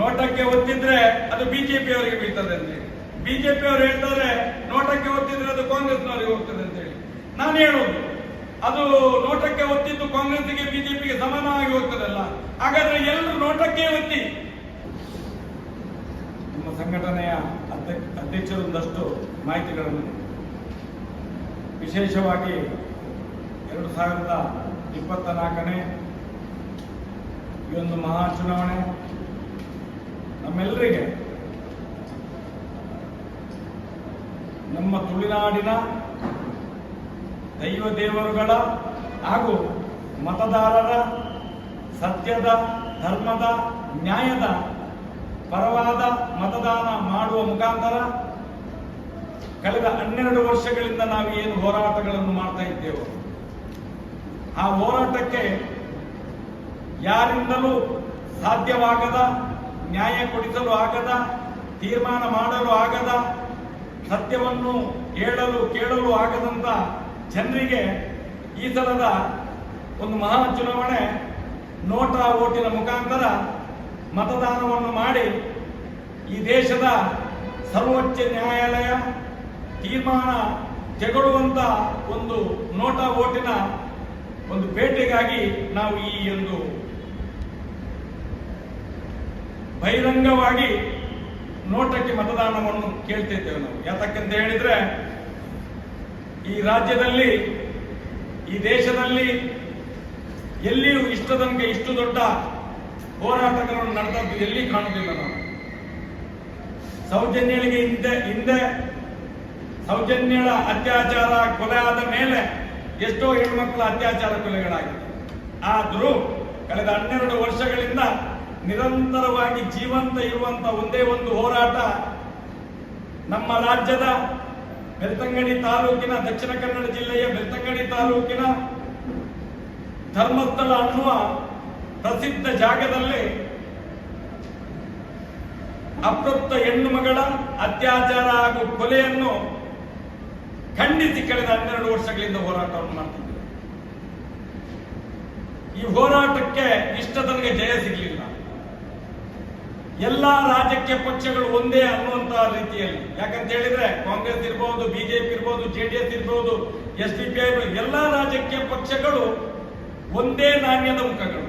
ನೋಟಕ್ಕೆ ಒತ್ತಿದ್ರೆ ಅದು ಬಿಜೆಪಿ ಅವರಿಗೆ ಬೀಳ್ತದೆ ಅಂತ ಹೇಳಿ. ಬಿಜೆಪಿ ಅವರು ಹೇಳ್ತಾರೆ, ನೋಟಕ್ಕೆ ಒತ್ತಿದ್ರೆ ಅದು ಕಾಂಗ್ರೆಸ್ನವರಿಗೆ ಹೋಗ್ತದೆ ಅಂತ ಹೇಳಿ. ನಾನು ಹೇಳೋದು, ಅದು ನೋಟಕ್ಕೆ ಒತ್ತಿದ್ದು ಕಾಂಗ್ರೆಸ್ಗೆ ಬಿಜೆಪಿಗೆ ಸಮಾನವಾಗಿ ಹೋಗ್ತದಲ್ಲ, ಹಾಗಾದ್ರೆ ಎಲ್ಲರೂ ನೋಟಕ್ಕೆ ಒತ್ತಿ. ನಮ್ಮ ಸಂಘಟನೆಯ ಅಧ್ಯ- ಅಧ್ಯಕ್ಷರೊಂದಷ್ಟು ಮಾಹಿತಿಗಳನ್ನು ವಿಶೇಷವಾಗಿ ಎರಡು ಸಾವಿರದ ಇಪ್ಪತ್ತ ನಾಲ್ಕನೇ ಈ ಒಂದು ಮಹಾ ಚುನಾವಣೆ ನಮ್ಮೆಲ್ಲರಿಗೆ ನಮ್ಮ ತುಳುನಾಡಿನ ದೈವ ದೇವರುಗಳ ಹಾಗೂ ಮತದಾರರ ಸತ್ಯದ, ಧರ್ಮದ, ನ್ಯಾಯದ ಪರವಾದ ಮತದಾನ ಮಾಡುವ ಮುಖಾಂತರ ಕಳೆದ ಹನ್ನೆರಡು ವರ್ಷಗಳಿಂದ ನಾವು ಏನು ಹೋರಾಟಗಳನ್ನು ಮಾಡ್ತಾ ಇದ್ದೇವೆ, ಆ ಹೋರಾಟಕ್ಕೆ ಯಾರಿಂದಲೂ ಸಾಧ್ಯವಾಗದ ನ್ಯಾಯ ಕೊಡಿಸಲು ಆಗದ, ತೀರ್ಮಾನ ಮಾಡಲು ಆಗದ, ಸತ್ಯವನ್ನು ಹೇಳಲು, ಕೇಳಲು ಆಗದಂತ ಜನರಿಗೆ ಈ ಸಲದ ಒಂದು ಮಹಾ ಚುನಾವಣೆ ನೋಟಾ ಓಟಿನ ಮುಖಾಂತರ ಮತದಾನವನ್ನು ಮಾಡಿ ಈ ದೇಶದ ಸರ್ವೋಚ್ಚ ನ್ಯಾಯಾಲಯ ತೀರ್ಮಾನ ತೆಗೊಳ್ಳುವಂತ ಒಂದು ನೋಟಾ ಓಟಿನ ಒಂದು ಭೇಟಿಗಾಗಿ ನಾವು ಈ ಒಂದು ಬಹಿರಂಗವಾಗಿ ನೋಟಕ್ಕೆ ಮತದಾನವನ್ನು ಕೇಳ್ತಿದ್ದೇವೆ ನಾವು. ಯಾತಕ್ಕಂತ ಹೇಳಿದ್ರೆ, ಈ ರಾಜ್ಯದಲ್ಲಿ, ಈ ದೇಶದಲ್ಲಿ ಎಲ್ಲಿಯೂ ಇಷ್ಟದಂಗೆ ಇಷ್ಟು ದೊಡ್ಡ ಹೋರಾಟಗಳನ್ನು ನಡೆದದ್ದು ಎಲ್ಲಿ ಕಾಣುವುದಿಲ್ಲ ನಾವು. ಸೌಜನ್ಯಳಿಗೆ ಹಿಂದೆ ಹಿಂದೆ ಸೌಜನ್ಯಳ ಅತ್ಯಾಚಾರ ಕೊಲೆ ಆದ ಮೇಲೆ ಎಷ್ಟೋ ಹೆಣ್ಮಕ್ಳ ಅತ್ಯಾಚಾರ ಕೊಲೆಗಳಾಗಿದೆ ಆದರೂ ಕಳೆದ ಹನ್ನೆರಡು ವರ್ಷಗಳಿಂದ ನಿರಂತರವಾಗಿ ಜೀವಂತ ಇರುವಂತ ಒಂದೇ ಒಂದು ಹೋರಾಟ ನಮ್ಮ ರಾಜ್ಯದ ಬೆಳ್ತಂಗಡಿ ತಾಲೂಕಿನ ದಕ್ಷಿಣ ಕನ್ನಡ ಜಿಲ್ಲೆಯ ಬೆಳ್ತಂಗಡಿ ತಾಲೂಕಿನ ಧರ್ಮಸ್ಥಳ ಅನ್ನುವ ಪ್ರಸಿದ್ಧ ಜಾಗದಲ್ಲಿ ಅಪ್ರಪ್ತ ಹೆಣ್ಣು ಮಗಳ ಅತ್ಯಾಚಾರ ಹಾಗೂ ಕೊಲೆಯನ್ನು ಖಂಡಿಸಿ ಕಳೆದ ಹನ್ನೆರಡು ವರ್ಷಗಳಿಂದ ಹೋರಾಟವನ್ನು ಮಾಡ್ತಿದ್ದೇವೆ ಈ ಹೋರಾಟಕ್ಕೆ ಇಷ್ಟ ತನಗೆ ಜಯ ಸಿಗಲಿಲ್ಲ. ಎಲ್ಲಾ ರಾಜಕೀಯ ಪಕ್ಷಗಳು ಒಂದೇ ಅನ್ನುವಂತ ರೀತಿಯಲ್ಲಿ. ಯಾಕಂತ ಹೇಳಿದ್ರೆ ಕಾಂಗ್ರೆಸ್ ಇರಬಹುದು ಬಿಜೆಪಿ ಇರಬಹುದು ಜೆಡಿಎಸ್ ಇರಬಹುದು ಎಸ್ ಡಿ ಪಿ ಐ ಎಲ್ಲ ರಾಜಕೀಯ ಪಕ್ಷಗಳು ಒಂದೇ ನಾಣ್ಯದ ಮುಖಗಳು.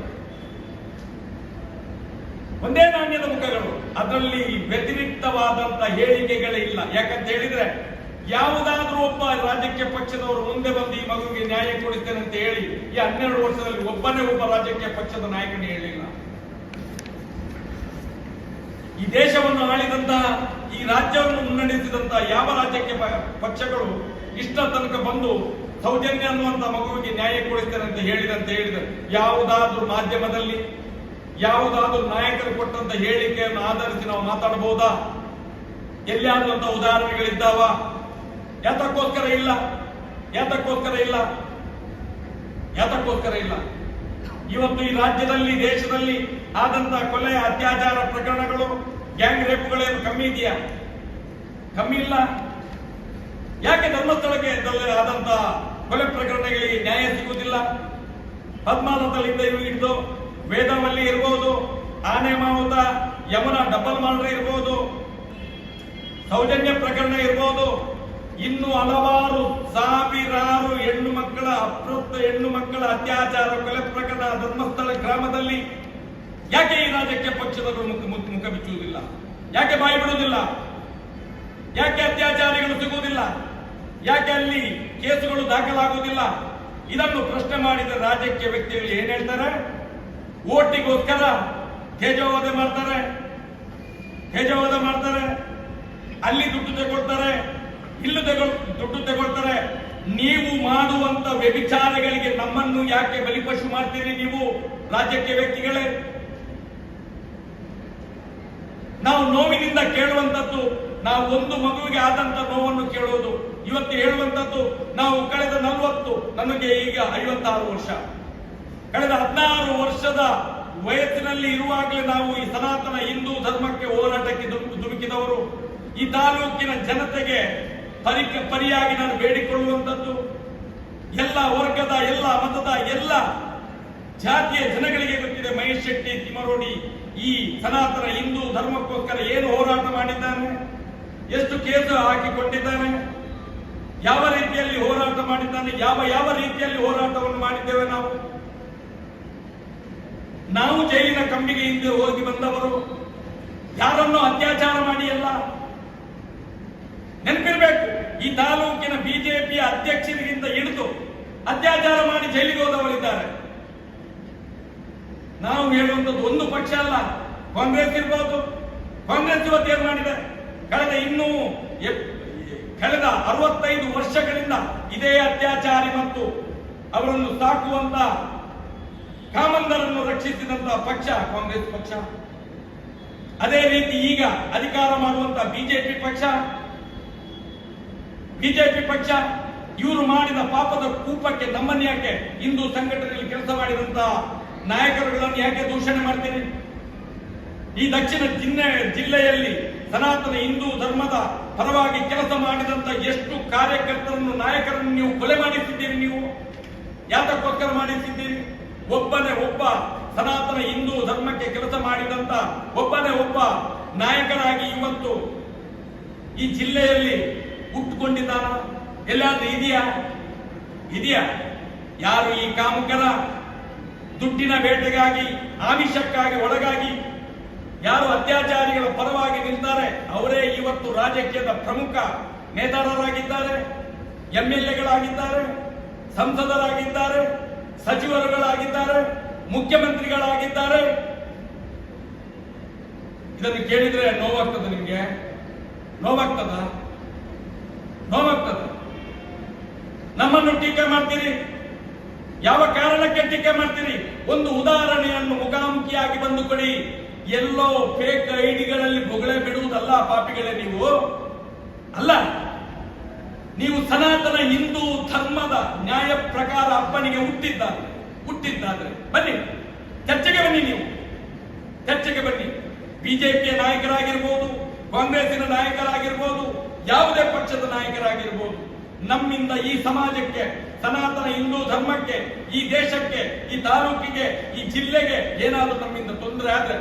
ಒಂದೇ ನಾಣ್ಯದ ಮುಖಗಳು. ಅದರಲ್ಲಿ ವ್ಯತಿರಿಕ್ತವಾದಂತ ಹೇಳಿಕೆಗಳೇ ಇಲ್ಲ. ಯಾಕಂತ ಹೇಳಿದ್ರೆ ಯಾವುದಾದ್ರೂ ಒಬ್ಬ ರಾಜಕೀಯ ಪಕ್ಷದವರು ಮುಂದೆ ಬಂದು ಈ ಮಗುವಿಗೆ ನ್ಯಾಯ ಕೊಡುತ್ತೇನೆ ಅಂತ ಹೇಳಿ ಈ ಹನ್ನೆರಡು ವರ್ಷದಲ್ಲಿ ಒಬ್ಬನೇ ಒಬ್ಬ ರಾಜಕೀಯ ಪಕ್ಷದ ನಾಯಕನೇ ಹೇಳಿಲ್ಲ. ಈ ದೇಶವನ್ನು ಆಳಿದಂತಹ ಈ ರಾಜ್ಯವನ್ನು ಮುನ್ನಡೆಸಿದಂತ ಯಾವ ರಾಜ್ಯಕ್ಕೆ ಪಕ್ಷಗಳು ಇಷ್ಟ ತನಕ ಬಂದು ಸೌಜನ್ಯ ಅನ್ನುವಂತ ಮಗುವಿಗೆ ನ್ಯಾಯ ಕೊಡಿಸ್ತಾರೆ ಅಂತ ಹೇಳಿದಂತ ಹೇಳಿದರು. ಯಾವುದಾದ್ರೂ ಮಾಧ್ಯಮದಲ್ಲಿ, ಯಾವುದಾದ್ರೂ ನಾಯಕರು ಕೊಟ್ಟಂತ ಹೇಳಿಕೆಯನ್ನು ಆಧರಿಸಿ ನಾವು ಮಾತಾಡಬಹುದಾ ಎಲ್ಲಿಯಾದ್ರೂ ಅಂತ ಉದಾಹರಣೆಗಳಿದ್ದಾವ? ಯಾತಕ್ಕೋಸ್ಕರ ಇಲ್ಲ? ಯಾತಕ್ಕೋಸ್ಕರ ಇಲ್ಲ? ಯಾತಕ್ಕೋಸ್ಕರ ಇಲ್ಲ? ಇವತ್ತು ಈ ರಾಜ್ಯದಲ್ಲಿ, ದೇಶದಲ್ಲಿ ಆದಂತ ಕೊಲೆ ಅತ್ಯಾಚಾರ ಪ್ರಕರಣಗಳು ಗ್ಯಾಂಗ್ ರೇಪ್ಗಳೇನು ಕಮ್ಮಿ ಇದೆಯಾ? ಕಮ್ಮಿ ಇಲ್ಲ. ಯಾಕೆ ಧರ್ಮಸ್ಥಳಕ್ಕೆ ಆದಂತ ಕೊಲೆ ಪ್ರಕರಣಗಳಿಗೆ ನ್ಯಾಯ ಸಿಗುವುದಿಲ್ಲ? ಪದ್ಮಾವತಲ್ಲಿಂದ ಹಿಡಿದು ವೇದವಲ್ಲಿ ಇರಬಹುದು ಆನೆ ಮಾವುತ, ಯಮುನ ಡಬಲ್ ಮಾಡ್ರೆ ಇರಬಹುದು ಸೌಜನ್ಯ ಪ್ರಕರಣ ಇರಬಹುದು ಇನ್ನು ಹಲವಾರು ಸಾವಿರಾರು ಹೆಣ್ಣು ಮಕ್ಕಳ, ಅಪೃಪ್ತ ಹೆಣ್ಣು ಮಕ್ಕಳ ಅತ್ಯಾಚಾರ, ಕೊಲೆ ಪ್ರಕರಣ ಧರ್ಮಸ್ಥಳ ಗ್ರಾಮದಲ್ಲಿ ಯಾಕೆ ಈ ರಾಜಕೀಯ ಪಕ್ಷದವರು ಮುಖ ಮುಖ ಬಿಚ್ಚುವುದಿಲ್ಲ? ಯಾಕೆ ಬಾಯಿ ಬಿಡುವುದಿಲ್ಲ? ಯಾಕೆ ಅತ್ಯಾಚಾರಿಗಳು ಸಿಗುವುದಿಲ್ಲ? ಯಾಕೆ ಅಲ್ಲಿ ಕೇಸುಗಳು ದಾಖಲಾಗುವುದಿಲ್ಲ? ಇದನ್ನು ಪ್ರಶ್ನೆ ಮಾಡಿದ ರಾಜಕೀಯ ವ್ಯಕ್ತಿಗಳು ಏನ್ ಹೇಳ್ತಾರೆ? ಓಟಿಗೋಸ್ಕರ ತೇಜವಾದ ಮಾಡ್ತಾರೆ. ತೇಜವಾದ ಮಾಡ್ತಾರೆ. ಅಲ್ಲಿ ದುಡ್ಡು ತಗೊಳ್ತಾರೆ. ಇಲ್ಲೂ ತಗೊಳ್ ದುಡ್ಡು ತಗೊಳ್ತಾರೆ. ನೀವು ಮಾಡುವಂತ ವ್ಯಭಿಚಾರಗಳಿಗೆ ನಮ್ಮನ್ನು ಯಾಕೆ ಬಲಿಪಶು ಮಾಡ್ತೀರಿ ನೀವು? ರಾಜಕೀಯ ವ್ಯಕ್ತಿಗಳೇ. ನಾವು ನೋವಿನಿಂದ ಕೇಳುವಂತದ್ದು ನಾವು ಒಂದು ಮಗುವಿಗೆ ಆದಂತ ನೋವನ್ನು ಕೇಳುವುದು. ಇವತ್ತು ಹೇಳುವಂತದ್ದು ನಾವು ಕಳೆದ ನಲವತ್ತು, ನಮಗೆ ಈಗ ಐವತ್ತಾರು ವರ್ಷ. ಕಳೆದ ಹದಿನಾರು ವರ್ಷದ ವಯಸ್ಸಿನಲ್ಲಿ ಇರುವಾಗಲೇ ನಾವು ಈ ಸನಾತನ ಹಿಂದೂ ಧರ್ಮಕ್ಕೆ ಹೋರಾಟಕ್ಕೆ ದುಡುಕಿದವರು ಧುಮುಕಿದವರು. ಈ ತಾಲೂಕಿನ ಜನತೆಗೆ ಪರಿ ಪರಿಯಾಗಿ ನಾನು ಬೇಡಿಕೊಳ್ಳುವಂಥದ್ದು. ಎಲ್ಲ ವರ್ಗದ, ಎಲ್ಲ ಮತದ, ಎಲ್ಲ ಜಾತಿಯ ಜನಗಳಿಗೆ ಗೊತ್ತಿದೆ ಮಹೇಶ್ ಶೆಟ್ಟಿ ತಿಮರೋಡಿ ಈ ಸನಾತನ ಹಿಂದೂ ಧರ್ಮಕ್ಕೋಸ್ಕರ ಏನು ಹೋರಾಟ ಮಾಡಿದ್ದಾನೆ? ಎಷ್ಟು ಕೇಸು ಹಾಕಿಕೊಂಡಿದ್ದಾನೆ? ಯಾವ ರೀತಿಯಲ್ಲಿ ಹೋರಾಟ ಮಾಡಿದ್ದಾನೆ? ಯಾವ ಯಾವ ರೀತಿಯಲ್ಲಿ ಹೋರಾಟವನ್ನು ಮಾಡಿದ್ದೇವೆ ನಾವು? ನಾವು ಜೈಲಿನ ಕಂಬಿಗೆ ಹಿಂದೆ ಹೋಗಿ ಬಂದವರು. ಯಾರನ್ನು ಅತ್ಯಾಚಾರ ಮಾಡಿ ಅಲ್ಲ ನೆನಪಿರ್ಬೇಕು, ಈ ತಾಲೂಕಿನ ಬಿಜೆಪಿ ಅಧ್ಯಕ್ಷರಿಗಿಂತ ಹಿಡಿದು ಅತ್ಯಾಚಾರ ಮಾಡಿ ಜೈಲಿಗೆ ಹೋದವರಿದ್ದಾರೆ. ನಾವು ಹೇಳುವಂಥದ್ದು ಒಂದು ಪಕ್ಷ ಅಲ್ಲ. ಕಾಂಗ್ರೆಸ್ ಇರ್ಬೋದು. ಕಾಂಗ್ರೆಸ್ ಇವತ್ತು ಏನ್ ಮಾಡಿದೆ? ಕಳೆದ ಇನ್ನೂ ಕಳೆದ ಅರವತ್ತೈದು ವರ್ಷಗಳಿಂದ ಇದೇ ಅತ್ಯಾಚಾರಿ ಮತ್ತು ಅವರನ್ನು ಸಾಕುವಂತ ಕಾಮಂದರನ್ನು ರಕ್ಷಿಸಿದಂತ ಪಕ್ಷ ಕಾಂಗ್ರೆಸ್ ಪಕ್ಷ. ಅದೇ ರೀತಿ ಈಗ ಅಧಿಕಾರ ಮಾಡುವಂತ ಬಿಜೆಪಿ ಪಕ್ಷ. ಬಿಜೆಪಿ ಪಕ್ಷ ಇವರು ಮಾಡಿದ ಪಾಪದ ಕೂಪಕ್ಕೆ ನಮ್ಮನ್ಯಾಕೆ ಹಿಂದೂ ಸಂಘಟನೆಯಲ್ಲಿ ಕೆಲಸ ಮಾಡಿದಂತ ನಾಯಕರುಗಳನ್ನು ಯಾಕೆ ದೂಷಣೆ ಮಾಡ್ತೀರಿ? ಈ ದಕ್ಷಿಣ ಜಿಲ್ಲೆ ಜಿಲ್ಲೆಯಲ್ಲಿ ಸನಾತನ ಹಿಂದೂ ಧರ್ಮದ ಪರವಾಗಿ ಕೆಲಸ ಮಾಡಿದಂತ ಎಷ್ಟು ಕಾರ್ಯಕರ್ತರನ್ನು, ನಾಯಕರನ್ನು ನೀವು ಕೊಲೆ ಮಾಡಿಸಿದ್ದೀರಿ ನೀವು? ಯಾತಕ್ಕೋಸ್ಕರ ಮಾಡಿಸಿದ್ದೀರಿ? ಒಬ್ಬನೇ ಒಬ್ಬ ಸನಾತನ ಹಿಂದೂ ಧರ್ಮಕ್ಕೆ ಕೆಲಸ ಮಾಡಿದಂತ ಒಬ್ಬನೇ ಒಬ್ಬ ನಾಯಕರಾಗಿ ಇವತ್ತು ಈ ಜಿಲ್ಲೆಯಲ್ಲಿ ಹುಟ್ಟುಕೊಂಡಿದ್ದಾನ? ಎಲ್ಲಾದ್ರೂ ಇದೆಯಾ? ಇದೆಯಾ? ಯಾರು ಈ ಕಾಮುಕರ ದುಡ್ಡಿನ ಬೇಟೆಗಾಗಿ, ಆಮಿಷಕ್ಕಾಗಿ ಒಳಗಾಗಿ ಯಾರು ಅತ್ಯಾಚಾರಿಗಳ ಪರವಾಗಿ ನಿಲ್ತಾರೆ, ಅವರೇ ಇವತ್ತು ರಾಜಕೀಯದ ಪ್ರಮುಖ ನೇತಾರರಾಗಿದ್ದಾರೆ ಎಂ ಎಲ್ ಎಗಳಾಗಿದ್ದಾರೆ ಸಂಸದರಾಗಿದ್ದಾರೆ, ಸಚಿವರುಗಳಾಗಿದ್ದಾರೆ, ಮುಖ್ಯಮಂತ್ರಿಗಳಾಗಿದ್ದಾರೆ. ಇದನ್ನು ಕೇಳಿದ್ರೆ ನೋವಾಗ್ತದೆ ನಿಮಗೆ? ನೋವಾಗ್ತದ? ನೋವಾಗ್ತದ. ನಮ್ಮನ್ನು ಟೀಕೆ ಮಾಡ್ತೀರಿ? ಯಾವ ಕಾರಣಕ್ಕೆ ಟೀಕೆ ಮಾಡ್ತೀರಿ? ಒಂದು ಉದಾಹರಣೆಯನ್ನು ಮುಖಾಮುಖಿಯಾಗಿ ಬಂದು ಕೊಡಿ ಎಲ್ಲೋ ಫೇಕ್ ಐಡಿಗಳಲ್ಲಿ ಬೊಗಳೆ ಬಿಡುವುದಲ್ಲ ಪಾಪಿಗಳೇ ನೀವು? ಅಲ್ಲ, ನೀವು ಸನಾತನ ಹಿಂದೂ ಧರ್ಮದ ನ್ಯಾಯ ಪ್ರಕಾರ ಅಪ್ಪನಿಗೆ ಹುಟ್ಟಿದ್ದ, ಹುಟ್ಟಿದ್ದಾದ್ರೆ ಬನ್ನಿ, ಚರ್ಚೆಗೆ ಬನ್ನಿ ನೀವು. ಚರ್ಚೆಗೆ ಬನ್ನಿ. ಬಿಜೆಪಿಯ ನಾಯಕರಾಗಿರ್ಬೋದು, ಕಾಂಗ್ರೆಸ್ಸಿನ ನಾಯಕರಾಗಿರ್ಬೋದು, ಯಾವುದೇ ಪಕ್ಷದ ನಾಯಕರಾಗಿರ್ಬೋದು, ನಮ್ಮಿಂದ ಈ ಸಮಾಜಕ್ಕೆ ಸನಾತನ ಹಿಂದೂ ಧರ್ಮಕ್ಕೆ, ಈ ದೇಶಕ್ಕೆ, ಈ ತಾಲೂಕಿಗೆ, ಈ ಜಿಲ್ಲೆಗೆ ಏನಾದರೂ ನಮ್ಮಿಂದ ತೊಂದರೆ ಆದ್ರೆ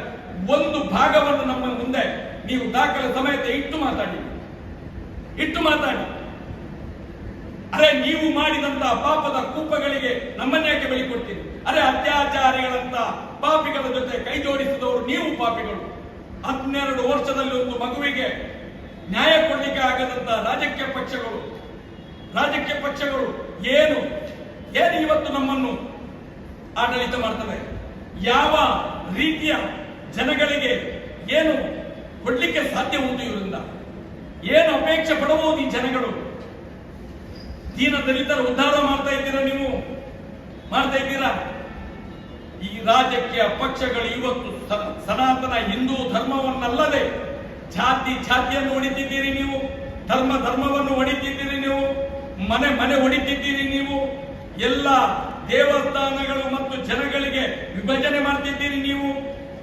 ಒಂದು ಭಾಗವನ್ನು ನಮ್ಮ ಮುಂದೆ ನೀವು ದಾಖಲೆ ಸಮೇತ ಇಟ್ಟು ಮಾತಾಡಿ. ಇಟ್ಟು ಮಾತಾಡಿ. ಅರೆ, ನೀವು ಮಾಡಿದಂತಹ ಪಾಪದ ಕೂಪಗಳಿಗೆ ನಮ್ಮನ್ನೇಕೆ ಬಲಿ ಕೊಡ್ತೀರಿ? ಅರೆ, ಅತ್ಯಾಚಾರಿಗಳಂತ ಪಾಪಿಗಳ ಜೊತೆ ಕೈ ಜೋಡಿಸಿದವರು ನೀವು ಪಾಪಿಗಳು. ಹನ್ನೆರಡು ವರ್ಷದಲ್ಲಿ ಒಂದು ಮಗುವಿಗೆ ನ್ಯಾಯ ಕೊಡ್ಲಿಕ್ಕೆ ಆಗದಂತ ರಾಜಕೀಯ ಪಕ್ಷಗಳು ರಾಜಕೀಯ ಪಕ್ಷಗಳು ಏನು? ಏನು ಇವತ್ತು ನಮ್ಮನ್ನು ಆಡಳಿತ ಮಾಡ್ತವೆ? ಯಾವ ರೀತಿಯ ಜನಗಳಿಗೆ ಏನು ಕೊಡ್ಲಿಕ್ಕೆ ಸಾಧ್ಯ ಉಂಟು ಇವರಿಂದ? ಏನು ಅಪೇಕ್ಷೆ ಪಡಬಹುದು ಈ ಜನಗಳು? ದೀನ ದಲಿತರ ಉದ್ಧಾರ ಮಾಡ್ತಾ ಇದ್ದೀರಾ ನೀವು? ಮಾಡ್ತಾ ಇದ್ದೀರಾ? ಈ ರಾಜಕೀಯ ಪಕ್ಷಗಳು ಇವತ್ತು ಸನಾತನ ಹಿಂದೂ ಧರ್ಮವನ್ನಲ್ಲದೆ ಜಾತಿ ಜಾತಿಯನ್ನು ಹೊಡಿತಿದ್ದೀರಿ ನೀವು, ಧರ್ಮ ಧರ್ಮವನ್ನು ಹೊಡಿತಿದ್ದೀರಿ ನೀವು. ಮನೆ ಮನೆ ಹೊಡಿತಿದ್ದೀರಿ ನೀವು. ಎಲ್ಲ ದೇವಸ್ಥಾನಗಳು ಮತ್ತು ಜನಗಳಿಗೆ ವಿಭಜನೆ ಮಾಡ್ತಿದ್ದೀರಿ ನೀವು.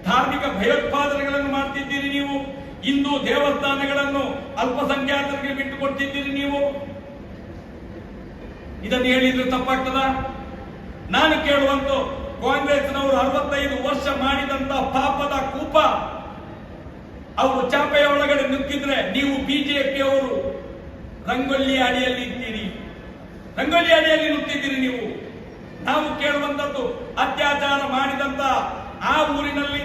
ಧಾರ್ಮಿಕ ಭಯೋತ್ಪಾದನೆಗಳನ್ನು ಮಾಡ್ತಿದ್ದೀರಿ ನೀವು. ಹಿಂದೂ ದೇವಸ್ಥಾನಗಳನ್ನು ಅಲ್ಪಸಂಖ್ಯಾತರಿಗೆ ಬಿಟ್ಟು ಕೊಡ್ತಿದ್ದೀರಿ ನೀವು. ಇದನ್ನು ಹೇಳಿದ್ರು ತಪ್ಪಾಗ್ತದ? ನಾನು ಕೇಳುವಂತ ಕಾಂಗ್ರೆಸ್ನವರು ಅರವತ್ತೈದು ವರ್ಷ ಮಾಡಿದಂತ ಪಾಪದ ಕೂಪ. ಅವರು ಚಾಪೆಯ ಒಳಗಡೆ ನುಗ್ಗಿದ್ರೆ ನೀವು ಬಿಜೆಪಿಯವರು ರಂಗೋಲಿ ಅಡಿಯಲ್ಲಿ ಇದ್ದೀರಿ ರಂಗೋಲಿ ಅಡಿಯಲ್ಲಿ ನುಗ್ಗಿದ್ದೀರಿ ನೀವು. ನಾವು ಕೇಳುವಂತದ್ದು ಅತ್ಯಾಚಾರ ಮಾಡಿದಂತ ಆ ಊರಿನಲ್ಲಿ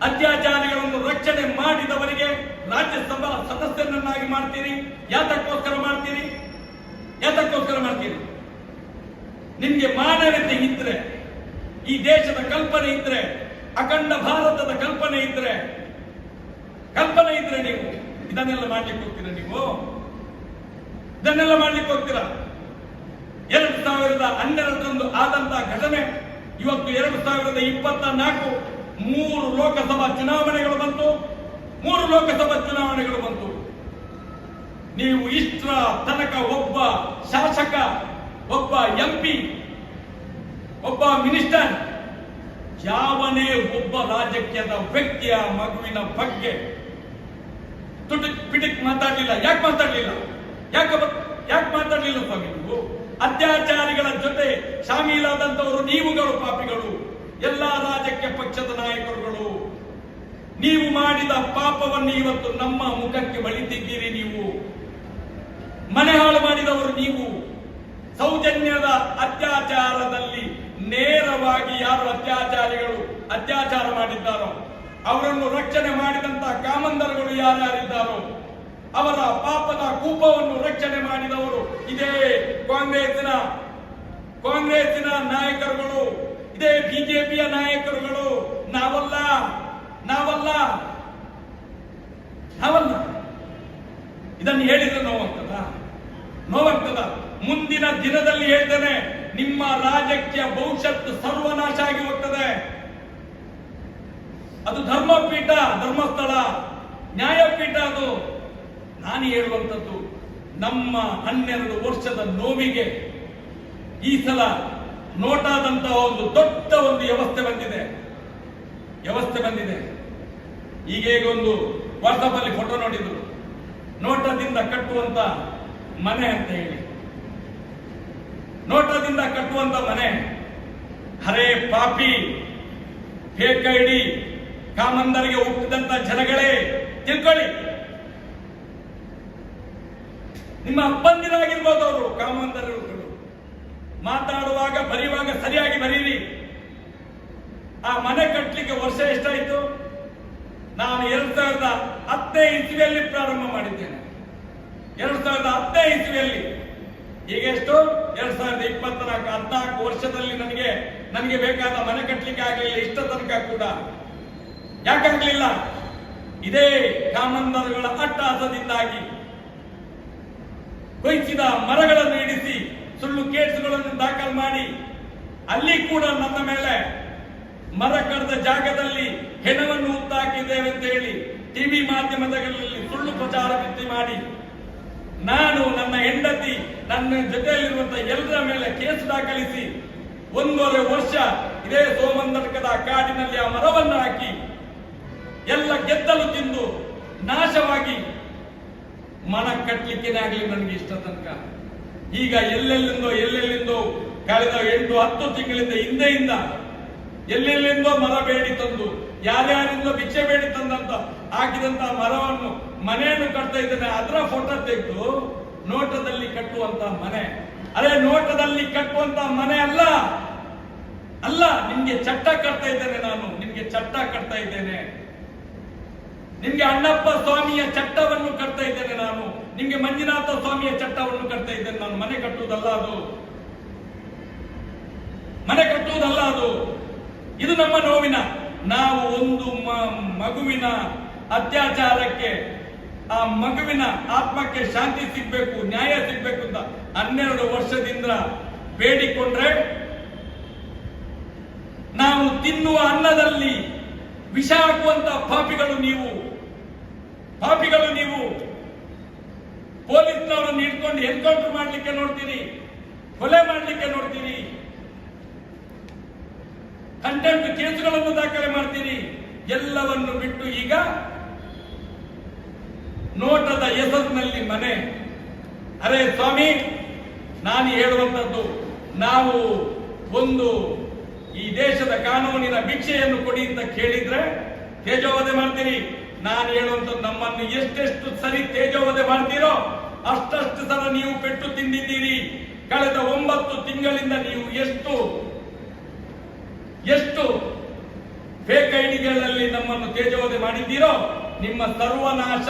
ಅತ್ಯಾಚಾರಿಗಳನ್ನು ರಕ್ಷಣೆ ಮಾಡಿದವರಿಗೆ ರಾಜ್ಯಸಭಾ ಸದಸ್ಯರನ್ನಾಗಿ ಮಾಡ್ತೀರಿ. ಯಾತಕ್ಕೋಸ್ಕರ ಮಾಡ್ತೀರಿ? ಯಾತಕ್ಕೋಸ್ಕರ ಮಾಡ್ತೀರಿ? ನಿಮಗೆ ಮಾನವತೆ ಇದ್ರೆ, ಈ ದೇಶದ ಕಲ್ಪನೆ ಇದ್ರೆ, ಅಖಂಡ ಭಾರತದ ಕಲ್ಪನೆ ಇದ್ರೆ ಕಲ್ಪನೆ ಇದ್ರೆ ನೀವು ಇದನ್ನೆಲ್ಲ ಮಾಡ್ಲಿಕ್ಕೆ ಹೋಗ್ತೀರಾ ನೀವು? ಇದನ್ನೆಲ್ಲ ಮಾಡ್ಲಿಕ್ಕೆ ಹೋಗ್ತೀರಾ? ಎರಡು ಸಾವಿರದ ಹನ್ನೆರಡರಂದು ಆದಂತಹ ಘಟನೆ ಇವತ್ತು ಎರಡು ಸಾವಿರದ ಇಪ್ಪತ್ತ ನಾಲ್ಕು ಮೂರು ಲೋಕಸಭಾ ಚುನಾವಣೆಗಳು ಬಂತು. ಮೂರು ಲೋಕಸಭಾ ಚುನಾವಣೆಗಳು ಬಂತು. ನೀವು ಇಷ್ಟರ ತನಕ ಒಬ್ಬ ಶಾಸಕ, ಒಬ್ಬ ಎಂಪಿ ಒಬ್ಬ ಮಿನಿಸ್ಟರ್, ಯಾವನೇ ಒಬ್ಬ ರಾಜಕೀಯದ ವ್ಯಕ್ತಿಯ ಮಗುವಿನ ಬಗ್ಗೆ ತುಟಿಕ್ ಪಿಟಿಕ್ ಮಾತಾಡ್ಲಿಲ್ಲ. ಯಾಕೆ ಮಾತಾಡ್ಲಿಲ್ಲ? ಯಾಕೆ ಯಾಕೆ ಮಾತಾಡ್ಲಿಲ್ಲ ಸ್ವಾಮಿ ನೀವು? ಅತ್ಯಾಚಾರಿಗಳ ಜೊತೆ ಶಾಮೀಲಾದಂತವರು ನೀವುಗಳು ಪಾಪಿಗಳು. ಎಲ್ಲಾ ರಾಜಕೀಯ ಪಕ್ಷದ ನಾಯಕರುಗಳು. ನೀವು ಮಾಡಿದ ಪಾಪವನ್ನು ಇವತ್ತು ನಮ್ಮ ಮುಖಕ್ಕೆ ಬಳಿತಿದ್ದೀರಿ ನೀವು. ಮನೆ ಹಾಳು ಮಾಡಿದವರು ನೀವು. ಸೌಜನ್ಯದ ಅತ್ಯಾಚಾರದಲ್ಲಿ ನೇರವಾಗಿ ಯಾರು ಅತ್ಯಾಚಾರಿಗಳು ಅತ್ಯಾಚಾರ ಮಾಡಿದ್ದಾರೋ ಅವರನ್ನು ರಕ್ಷಣೆ ಮಾಡಿದಂತ ಕಾಮಂದರುಗಳು ಯಾರ್ಯಾರಿದ್ದಾರೋ, ಅವರ ಪಾಪದ ಕೂಪವನ್ನು ರಕ್ಷಣೆ ಮಾಡಿದವರು ಇದೇ ಕಾಂಗ್ರೆಸ್ನ ಕಾಂಗ್ರೆಸ್ನ ನಾಯಕರುಗಳು, ಇದೇ ಬಿಜೆಪಿಯ ನಾಯಕರುಗಳು. ನಾವಲ್ಲ ನಾವಲ್ಲ ನಾವಲ್ಲ. ಇದನ್ನು ಹೇಳಿದ್ರೆ ನೋವಾಗ್ತದ? ನೋವಾಗ್ತದ? ಮುಂದಿನ ದಿನದಲ್ಲಿ ಹೇಳ್ತೇನೆ, ನಿಮ್ಮ ರಾಜಕೀಯ ಭವಿಷ್ಯತ್ ಸರ್ವನಾಶ ಆಗಿ ಹೋಗ್ತದೆ. ಅದು ಧರ್ಮಪೀಠ, ಧರ್ಮಸ್ಥಳ, ನ್ಯಾಯಪೀಠ ಅದು. ನಾನು ಹೇಳುವಂಥದ್ದು, ನಮ್ಮ ಹನ್ನೆರಡು ವರ್ಷದ ನೋವಿಗೆ ಈ ಸಲ ನೋಟಾದಂತಹ ಒಂದು ದೊಡ್ಡ ಒಂದು ವ್ಯವಸ್ಥೆ ಬಂದಿದೆ. ವ್ಯವಸ್ಥೆ ಬಂದಿದೆ. ಈಗ ಈಗ ಒಂದು ವಾಟ್ಸಪ್ ಫೋಟೋ ನೋಡಿದ್ರು. ನೋಟದಿಂದ ಕಟ್ಟುವಂತ ಮನೆ ಅಂತ ಹೇಳಿ. ನೋಟದಿಂದ ಕಟ್ಟುವಂತ ಮನೆ. ಹರೇ ಪಾಪಿ ಫೇಕ್ ಐಡಿ ಕಾಮಂದರಿಗೆ ಹುಟ್ಟಿದಂತ ಜನಗಳೇ, ತಿಳ್ಕೊಳ್ಳಿ. ನಿಮ್ಮ ಅಪ್ಪಂದಿರಾಗಿರ್ಬೋದು ಅವರು ಕಾಮಂದರು ಮಾತಾಡುವಾಗ, ಬರೆಯುವಾಗ ಸರಿಯಾಗಿ ಬರೀರಿ. ಆ ಮನೆ ಕಟ್ಟಲಿಕ್ಕೆ ವರ್ಷ ಎಷ್ಟಾಯ್ತು? ನಾನು ಎರಡ್ ಸಾವಿರದ ಹತ್ತನೇ ಇಸ್ವಿಯಲ್ಲಿ ಪ್ರಾರಂಭ ಮಾಡಿದ್ದೇನೆ. ಎರಡ್ ಸಾವಿರದ ಹತ್ತನೇ ಇಸ್ವಿಯಲ್ಲಿ. ಈಗ ಎಷ್ಟು? ಎರಡ್ ಸಾವಿರದ ಇಪ್ಪತ್ನಾಲ್ಕು ಹದಿನಾಲ್ಕು ವರ್ಷದಲ್ಲಿ ನನಗೆ ನನಗೆ ಬೇಕಾದ ಮನೆ ಕಟ್ಟಲಿಕ್ಕೆ ಆಗಲಿಲ್ಲ ಇಷ್ಟ ತನಕ ಕೂಡ. ಯಾಕಾಗ್ಲಿಲ್ಲ ಇದೇ ಕಾಮಂದರುಗಳ ಅಟ್ಟಹಾಸದಿಂದಾಗಿ ಕೊಯ್ಚಿದ ಮರಗಳನ್ನು ಇಡಿಸಿ ಸುಳ್ಳು ಕೇಸುಗಳನ್ನು ದಾಖಲು ಮಾಡಿ, ಅಲ್ಲಿ ಕೂಡ ನನ್ನ ಮೇಲೆ ಮರ ಕಡಿದ ಜಾಗದಲ್ಲಿ ಹೆಣವನ್ನು ಹುತ್ತಾಕಿದ್ದೇವೆ ಅಂತ ಹೇಳಿ ಟಿವಿ ಮಾಧ್ಯಮದಲ್ಲಿ ಸುಳ್ಳು ಪ್ರಚಾರ ಬಿತ್ತಿ ಮಾಡಿ, ನಾನು ನನ್ನ ಹೆಂಡತಿ, ನನ್ನ ಜೊತೆಯಲ್ಲಿರುವಂತಹ ಎಲ್ಲರ ಮೇಲೆ ಕೇಸು ದಾಖಲಿಸಿ ಒಂದೂವರೆ ವರ್ಷ ಇದೇ ಸೋಮಂದರ್ಕದ ಕಾಡಿನಲ್ಲಿ ಆ ಮರವನ್ನು ಹಾಕಿ ಎಲ್ಲ ಗೆದ್ದಲು ತಿಂದು ನಾಶವಾಗಿ ಮನ ಕಟ್ಟಲಿಕ್ಕೆ ಆಗಲಿ ನನಗೆ ಇಷ್ಟ ತನಕ. ಈಗ ಎಲ್ಲೆಲ್ಲಿಂದೋ ಎಲ್ಲೆಲ್ಲಿಂದೋ ಕಳೆದ ಎಂಟು, ಹತ್ತು ತಿಂಗಳಿಂದ ಹಿಂದೆಯಿಂದ ಎಲ್ಲೆಲ್ಲಿಂದೋ ಮರ ಬೇಡಿ ತಂದು, ಯಾರ್ಯಾರಿಂದ ಭಿಕ್ಷೆ ಬೇಡಿ ತಂದಂತ ಹಾಕಿದಂತ ಮರವನ್ನು ಮನೆಯನ್ನು ಕಟ್ತಾ ಇದ್ದೇನೆ, ಅದರ ಫೋಟೋ ತೆಗೆದು ನೋಟದಲ್ಲಿ ಕಟ್ಟುವಂತ ಮನೆ. ಅದೇ ನೋಟದಲ್ಲಿ ಕಟ್ಟುವಂತ ಮನೆ ಅಲ್ಲ. ಅಲ್ಲ, ನಿಮ್ಗೆ ಚಟ್ಟ ಕಟ್ತಾ ಇದ್ದೇನೆ ನಾನು, ನಿಮ್ಗೆ ಚಟ್ಟ ಕಟ್ತಾ ಇದ್ದೇನೆ. ನಿಮ್ಗೆ ಅಣ್ಣಪ್ಪ ಸ್ವಾಮಿಯ ಚಟ್ಟವನ್ನು ಕಟ್ತಾ ಇದ್ದೇನೆ ನಾನು. ನಿಮ್ಗೆ ಮಂಜುನಾಥ ಸ್ವಾಮಿಯ ಚಟ್ಟವನ್ನು ಕಟ್ತಾ ಇದ್ದೇನೆ ನಾನು. ಮನೆ ಕಟ್ಟುವುದಲ್ಲ ಅದು. ಮನೆ ಕಟ್ಟುವುದಲ್ಲ ಅದು. ಇದು ನಮ್ಮ ನೋವಿನ. ನಾವು ಒಂದು ಮಗುವಿನ ಅತ್ಯಾಚಾರಕ್ಕೆ, ಆ ಮಗುವಿನ ಆತ್ಮಕ್ಕೆ ಶಾಂತಿ ಸಿಗ್ಬೇಕು, ನ್ಯಾಯ ಸಿಗ್ಬೇಕು ಅಂತ ಹನ್ನೆರಡು ವರ್ಷದಿಂದ ಬೇಡಿಕೊಂಡ್ರೆ ನಾವು ತಿನ್ನುವ ಅನ್ನದಲ್ಲಿ ವಿಷ ಹಾಕುವಂತ ಪಾಪಿಗಳು ನೀವು. ಪಾಪಿಗಳು ನೀವು ಪೊಲೀಸ್ನವರನ್ನು ಹಿಡ್ಕೊಂಡು ಎನ್ಕೌಂಟರ್ ಮಾಡಲಿಕ್ಕೆ ನೋಡ್ತೀರಿ, ಕೊಲೆ ಮಾಡ್ಲಿಕ್ಕೆ ನೋಡ್ತೀರಿ, ಕಂಟೆಂಟ್ ಕೇಸುಗಳನ್ನು ದಾಖಲೆ ಮಾಡ್ತೀರಿ, ಎಲ್ಲವನ್ನು ಬಿಟ್ಟು ಈಗ ನೋಟದ ಹೆಸರಿನಲ್ಲಿ ಮನೆ. ಅರೆ ಸ್ವಾಮಿ, ನಾನು ಹೇಳುವಂತದ್ದು ನಾವು ಒಂದು ಈ ದೇಶದ ಕಾನೂನಿನ ಭಿಕ್ಷೆಯನ್ನು ಕೊಡಿ ಅಂತ ಕೇಳಿದ್ರೆ ತೇಜೋವಧೆ ಮಾಡ್ತೀರಿ. ನಾನು ಹೇಳುವಂಥದ್ದು ನಮ್ಮನ್ನು ಎಷ್ಟೆಷ್ಟು ಸರಿ ತೇಜೋವಧೆ ಮಾಡ್ತೀರೋ ಅಷ್ಟಷ್ಟು ಸಲ ನೀವು ಪೆಟ್ಟು ತಿಂದಿದ್ದೀರಿ. ಕಳೆದ ಒಂಬತ್ತು ತಿಂಗಳಿಂದ ನೀವು ಎಷ್ಟು ಎಷ್ಟು ಫೇಕ್ ಐಡಿಗಳಲ್ಲಿ ನಮ್ಮನ್ನು ತೇಜೋವಧೆ ಮಾಡಿದ್ದೀರೋ, ನಿಮ್ಮ ಸರ್ವನಾಶ,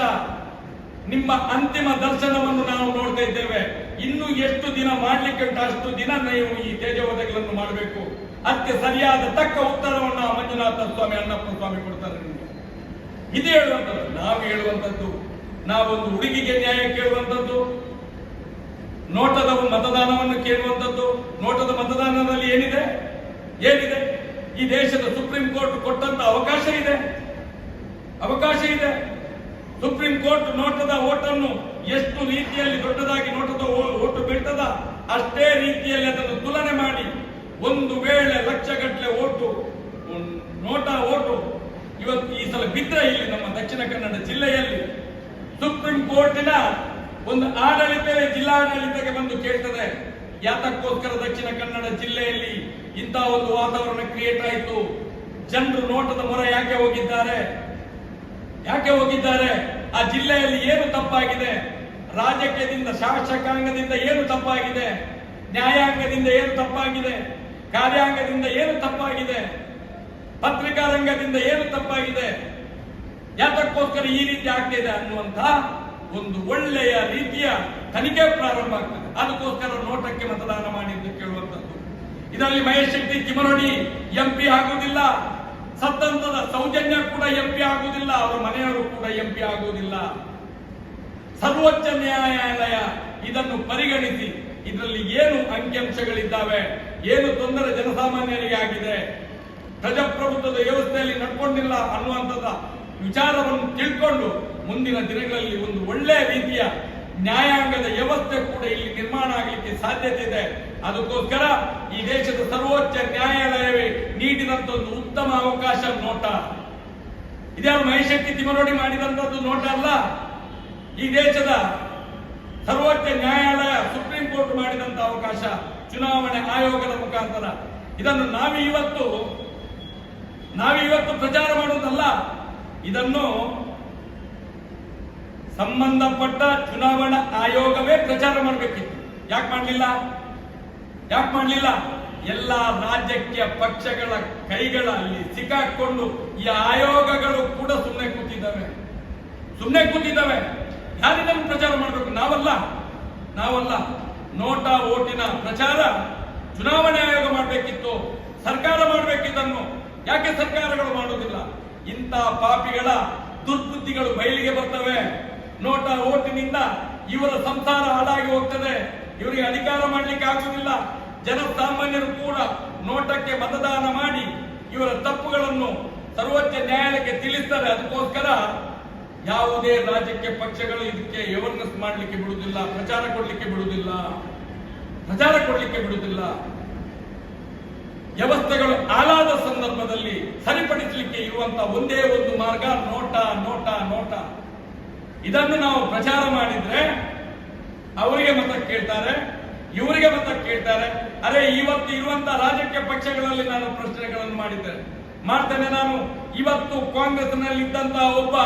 ನಿಮ್ಮ ಅಂತಿಮ ದರ್ಶನವನ್ನು ನಾವು ನೋಡ್ತಾ ಇದ್ದೇವೆ. ಇನ್ನು ಎಷ್ಟು ದಿನ ಮಾಡ್ಲಿಕ್ಕೆ ಅಷ್ಟು ದಿನ ನೀವು ಈ ತೇಜೋವಧೆಗಳನ್ನು ಮಾಡಬೇಕು. ಅದಕ್ಕೆ ಸರಿಯಾದ ತಕ್ಕ ಉತ್ತರವನ್ನು ಮಂಜುನಾಥ ಸ್ವಾಮಿ, ಅಣ್ಣಪ್ಪ ಸ್ವಾಮಿ ಕೊಡ್ತಾರೆ ನಿಮಗೆ. ಇದು ಹೇಳುವಂಥದ್ದು. ನಾವು ಹೇಳುವಂಥದ್ದು, ನಾವೊಂದು ಹುಡುಗಿಗೆ ನ್ಯಾಯ ಕೇಳುವಂಥದ್ದು, ನೋಟದ ಮತದಾನವನ್ನು ಕೇಳುವಂಥದ್ದು, ನೋಟದ ಮತದಾನದಲ್ಲಿ ಏನಿದೆ? ಏನಿದೆ? ಈ ದೇಶದ ಸುಪ್ರೀಂ ಕೋರ್ಟ್ ಕೊಟ್ಟಂತ ಅವಕಾಶ ಇದೆ. ಅವಕಾಶ ಇದೆ. ಸುಪ್ರೀಂ ಕೋರ್ಟ್ ನೋಟದ ಓಟನ್ನು ಎಷ್ಟು ರೀತಿಯಲ್ಲಿ ದೊಡ್ಡದಾಗಿ ನೋಟದ ಓಟು ಬೀಳ್ತದ, ಅಷ್ಟೇ ರೀತಿಯಲ್ಲಿ ಅದನ್ನು ತುಲನೆ ಮಾಡಿ ಒಂದು ವೇಳೆ ಲಕ್ಷಗಟ್ಟಲೆ ಓಟು ನೋಟ ಓಟು ಇವತ್ತು ಈ ಸಲ ಬಿದ್ದರೆ ಇಲ್ಲಿ ನಮ್ಮ ದಕ್ಷಿಣ ಕನ್ನಡ ಜಿಲ್ಲೆಯಲ್ಲಿ ಸುಪ್ರೀಂ ಕೋರ್ಟಿನ ಒಂದು ಆಡಳಿತವೇ ಜಿಲ್ಲಾಡಳಿತಕ್ಕೆ ಬಂದು ಕೇಳ್ತದೆ. ಯಾತಕ್ಕೋಸ್ಕರ ದಕ್ಷಿಣ ಕನ್ನಡ ಜಿಲ್ಲೆಯಲ್ಲಿ ಇಂತಹ ಒಂದು ವಾತಾವರಣ ಕ್ರಿಯೇಟ್ ಆಯಿತು. ಜನರು ನೋಟದ ಮೊರೆ ಯಾಕೆ ಹೋಗಿದ್ದಾರೆ? ಯಾಕೆ ಹೋಗಿದ್ದಾರೆ? ಆ ಜಿಲ್ಲೆಯಲ್ಲಿ ಏನು ತಪ್ಪಾಗಿದೆ? ರಾಜಕೀಯದಿಂದ, ಶಾಸಕಾಂಗದಿಂದ ಏನು ತಪ್ಪಾಗಿದೆ? ನ್ಯಾಯಾಂಗದಿಂದ ಏನು ತಪ್ಪಾಗಿದೆ? ಕಾರ್ಯಾಂಗದಿಂದ ಏನು ತಪ್ಪಾಗಿದೆ? ಪತ್ರಿಕಾ ರಂಗದಿಂದ ಏನು ತಪ್ಪಾಗಿದೆ? ಯಾತಕ್ಕೋಸ್ಕರ ಈ ರೀತಿ ಆಗ್ತಿದೆ ಅನ್ನುವಂತ ಒಂದು ಒಳ್ಳೆಯ ರೀತಿಯ ತನಿಖೆ ಪ್ರಾರಂಭ ಆಗ್ತದೆ. ಅದಕ್ಕೋಸ್ಕರ ನೋಟಕ್ಕೆ ಮತದಾನ ಮಾಡಿ ಎಂದು ಕೇಳುವಂತದ್ದು ಇದರಲ್ಲಿ ಮಹೇಶ್ ಶೆಟ್ಟಿ ಕಿಮರೊಡಿ ಎಂಪಿ ಆಗುವುದಿಲ್ಲ. ಸತ್ತಂತದ ಸೌಜನ್ಯ ಕೂಡ ಎಂಪಿ ಆಗುವುದಿಲ್ಲ. ಅವರ ಮನೆಯವರು ಕೂಡ ಎಂಪಿ ಆಗುವುದಿಲ್ಲ. ಸರ್ವೋಚ್ಚ ನ್ಯಾಯಾಲಯ ಇದನ್ನು ಪರಿಗಣಿಸಿ, ಇದರಲ್ಲಿ ಏನು ಅಂಕಿಅಂಶಗಳಿದ್ದಾವೆ, ಏನು ತೊಂದರೆ ಜನಸಾಮಾನ್ಯರಿಗೆ ಆಗಿದೆ ಪ್ರಜಾಪ್ರಭುತ್ವದ ವ್ಯವಸ್ಥೆಯಲ್ಲಿ ನಡ್ಕೊಂಡಿಲ್ಲ ಅನ್ನುವಂಥದ್ದ ವಿಚಾರವನ್ನು ತಿಳ್ಕೊಂಡು ಮುಂದಿನ ದಿನಗಳಲ್ಲಿ ಒಂದು ಒಳ್ಳೆಯ ರೀತಿಯ ನ್ಯಾಯಾಂಗದ ವ್ಯವಸ್ಥೆ ಕೂಡ ಇಲ್ಲಿ ನಿರ್ಮಾಣ ಆಗಲಿಕ್ಕೆ ಸಾಧ್ಯತೆ ಇದೆ. ಅದಕ್ಕೋಸ್ಕರ ಈ ದೇಶದ ಸರ್ವೋಚ್ಚ ನ್ಯಾಯಾಲಯವೇ ನೀಡಿದಂತ ಒಂದು ಉತ್ತಮ ಅವಕಾಶ ನೋಟ. ಇದ್ಯಾರು ಮಹಿಶಕ್ತಿ ತಿಮರೋಡಿ ಮಾಡಿದಂತದ್ದು ನೋಟ ಅಲ್ಲ? ಈ ದೇಶದ ಸರ್ವೋಚ್ಚ ನ್ಯಾಯಾಲಯ ಸುಪ್ರೀಂ ಕೋರ್ಟ್ ಮಾಡಿದಂತ ಅವಕಾಶ ಚುನಾವಣೆ ಆಯೋಗದ ಮುಖಾಂತರ. ಇದನ್ನು ನಾವೇ ಇವತ್ತು ನಾವೇ ಇವತ್ತು ಪ್ರಚಾರ ಮಾಡುವುದಲ್ಲ, ಇದನ್ನು ಸಂಬಂಧಪಟ್ಟ ಚುನಾವಣಾ ಆಯೋಗವೇ ಪ್ರಚಾರ ಮಾಡಬೇಕಿತ್ತು. ಯಾಕೆ ಮಾಡಲಿಲ್ಲ? ಯಾಕೆ ಮಾಡಲಿಲ್ಲ? ಎಲ್ಲ ರಾಜಕೀಯ ಪಕ್ಷಗಳ ಕೈಗಳಲ್ಲಿ ಸಿಕ್ಕಾಕೊಂಡು ಈ ಆಯೋಗಗಳು ಕೂಡ ಸುಮ್ಮನೆ ಕೂತಿದ್ದಾವೆ. ಸುಮ್ಮನೆ ಕೂತಿದ್ದಾವೆ. ಯಾರಿದನ್ನು ಪ್ರಚಾರ ಮಾಡಬೇಕು? ನಾವಲ್ಲ. ನಾವಲ್ಲ. ನೋಟಾ, ಓಟಿನ ಪ್ರಚಾರ ಚುನಾವಣೆ ಆಯೋಗ ಮಾಡಬೇಕಿತ್ತು. ಸರ್ಕಾರ ಮಾಡಬೇಕಿದ್ದನ್ನು ಯಾಕೆ ಸರ್ಕಾರಗಳು ಮಾಡುವುದಿಲ್ಲ? ಇಂಥ ಪಾಪಿಗಳ ದುರ್ಬುದ್ಧಿಗಳು ಬಯಲಿಗೆ ಬರ್ತವೆ. ನೋಟ ಓಟಿನಿಂದ ಇವರ ಸಂಸಾರ ಹಾಳಾಗಿ ಹೋಗ್ತದೆ. ಇವರಿಗೆ ಅಧಿಕಾರ ಮಾಡಲಿಕ್ಕೆ ಆಗುವುದಿಲ್ಲ. ಜನಸಾಮಾನ್ಯರು ಕೂಡ ನೋಟಕ್ಕೆ ಮತದಾನ ಮಾಡಿ ಇವರ ತಪ್ಪುಗಳನ್ನು ಸರ್ವೋಚ್ಚ ನ್ಯಾಯಾಲಯಕ್ಕೆ ತಿಳಿಸ್ತಾರೆ. ಅದಕ್ಕೋಸ್ಕರ ಯಾವುದೇ ರಾಜಕೀಯ ಪಕ್ಷಗಳು ಇದಕ್ಕೆ ಅವೇರ್ನೆಸ್ ಮಾಡಲಿಕ್ಕೆ ಬಿಡುವುದಿಲ್ಲ, ಪ್ರಚಾರ ಕೊಡಲಿಕ್ಕೆ ಬಿಡುವುದಿಲ್ಲ. ಪ್ರಚಾರ ಕೊಡಲಿಕ್ಕೆ ಬಿಡುವುದಿಲ್ಲ. ವ್ಯವಸ್ಥೆಗಳು ಹಾಳಾದ ಸಂದರ್ಭದಲ್ಲಿ ಸರಿಪಡಿಸಲಿಕ್ಕೆ ಇರುವಂತಹ ಒಂದೇ ಒಂದು ಮಾರ್ಗ, ನೋಟ ನೋಟ ನೋಟ. ಇದನ್ನು ನಾವು ಪ್ರಚಾರ ಮಾಡಿದ್ರೆ ಅವರಿಗೆ ಮತ ಕೇಳ್ತಾರೆ, ಇವರಿಗೆ ಮತ ಕೇಳ್ತಾರೆ. ಅರೆ, ಇವತ್ತು ಇರುವಂತ ರಾಜಕೀಯ ಪಕ್ಷಗಳಲ್ಲಿ ನಾನು ಪ್ರಶ್ನೆಗಳನ್ನು ಮಾಡಿದ್ದೇನೆ ಮಾಡ್ತೇನೆ ನಾನು. ಇವತ್ತು ಕಾಂಗ್ರೆಸ್ನಲ್ಲಿ ಇದ್ದಂತಹ ಒಬ್ಬ,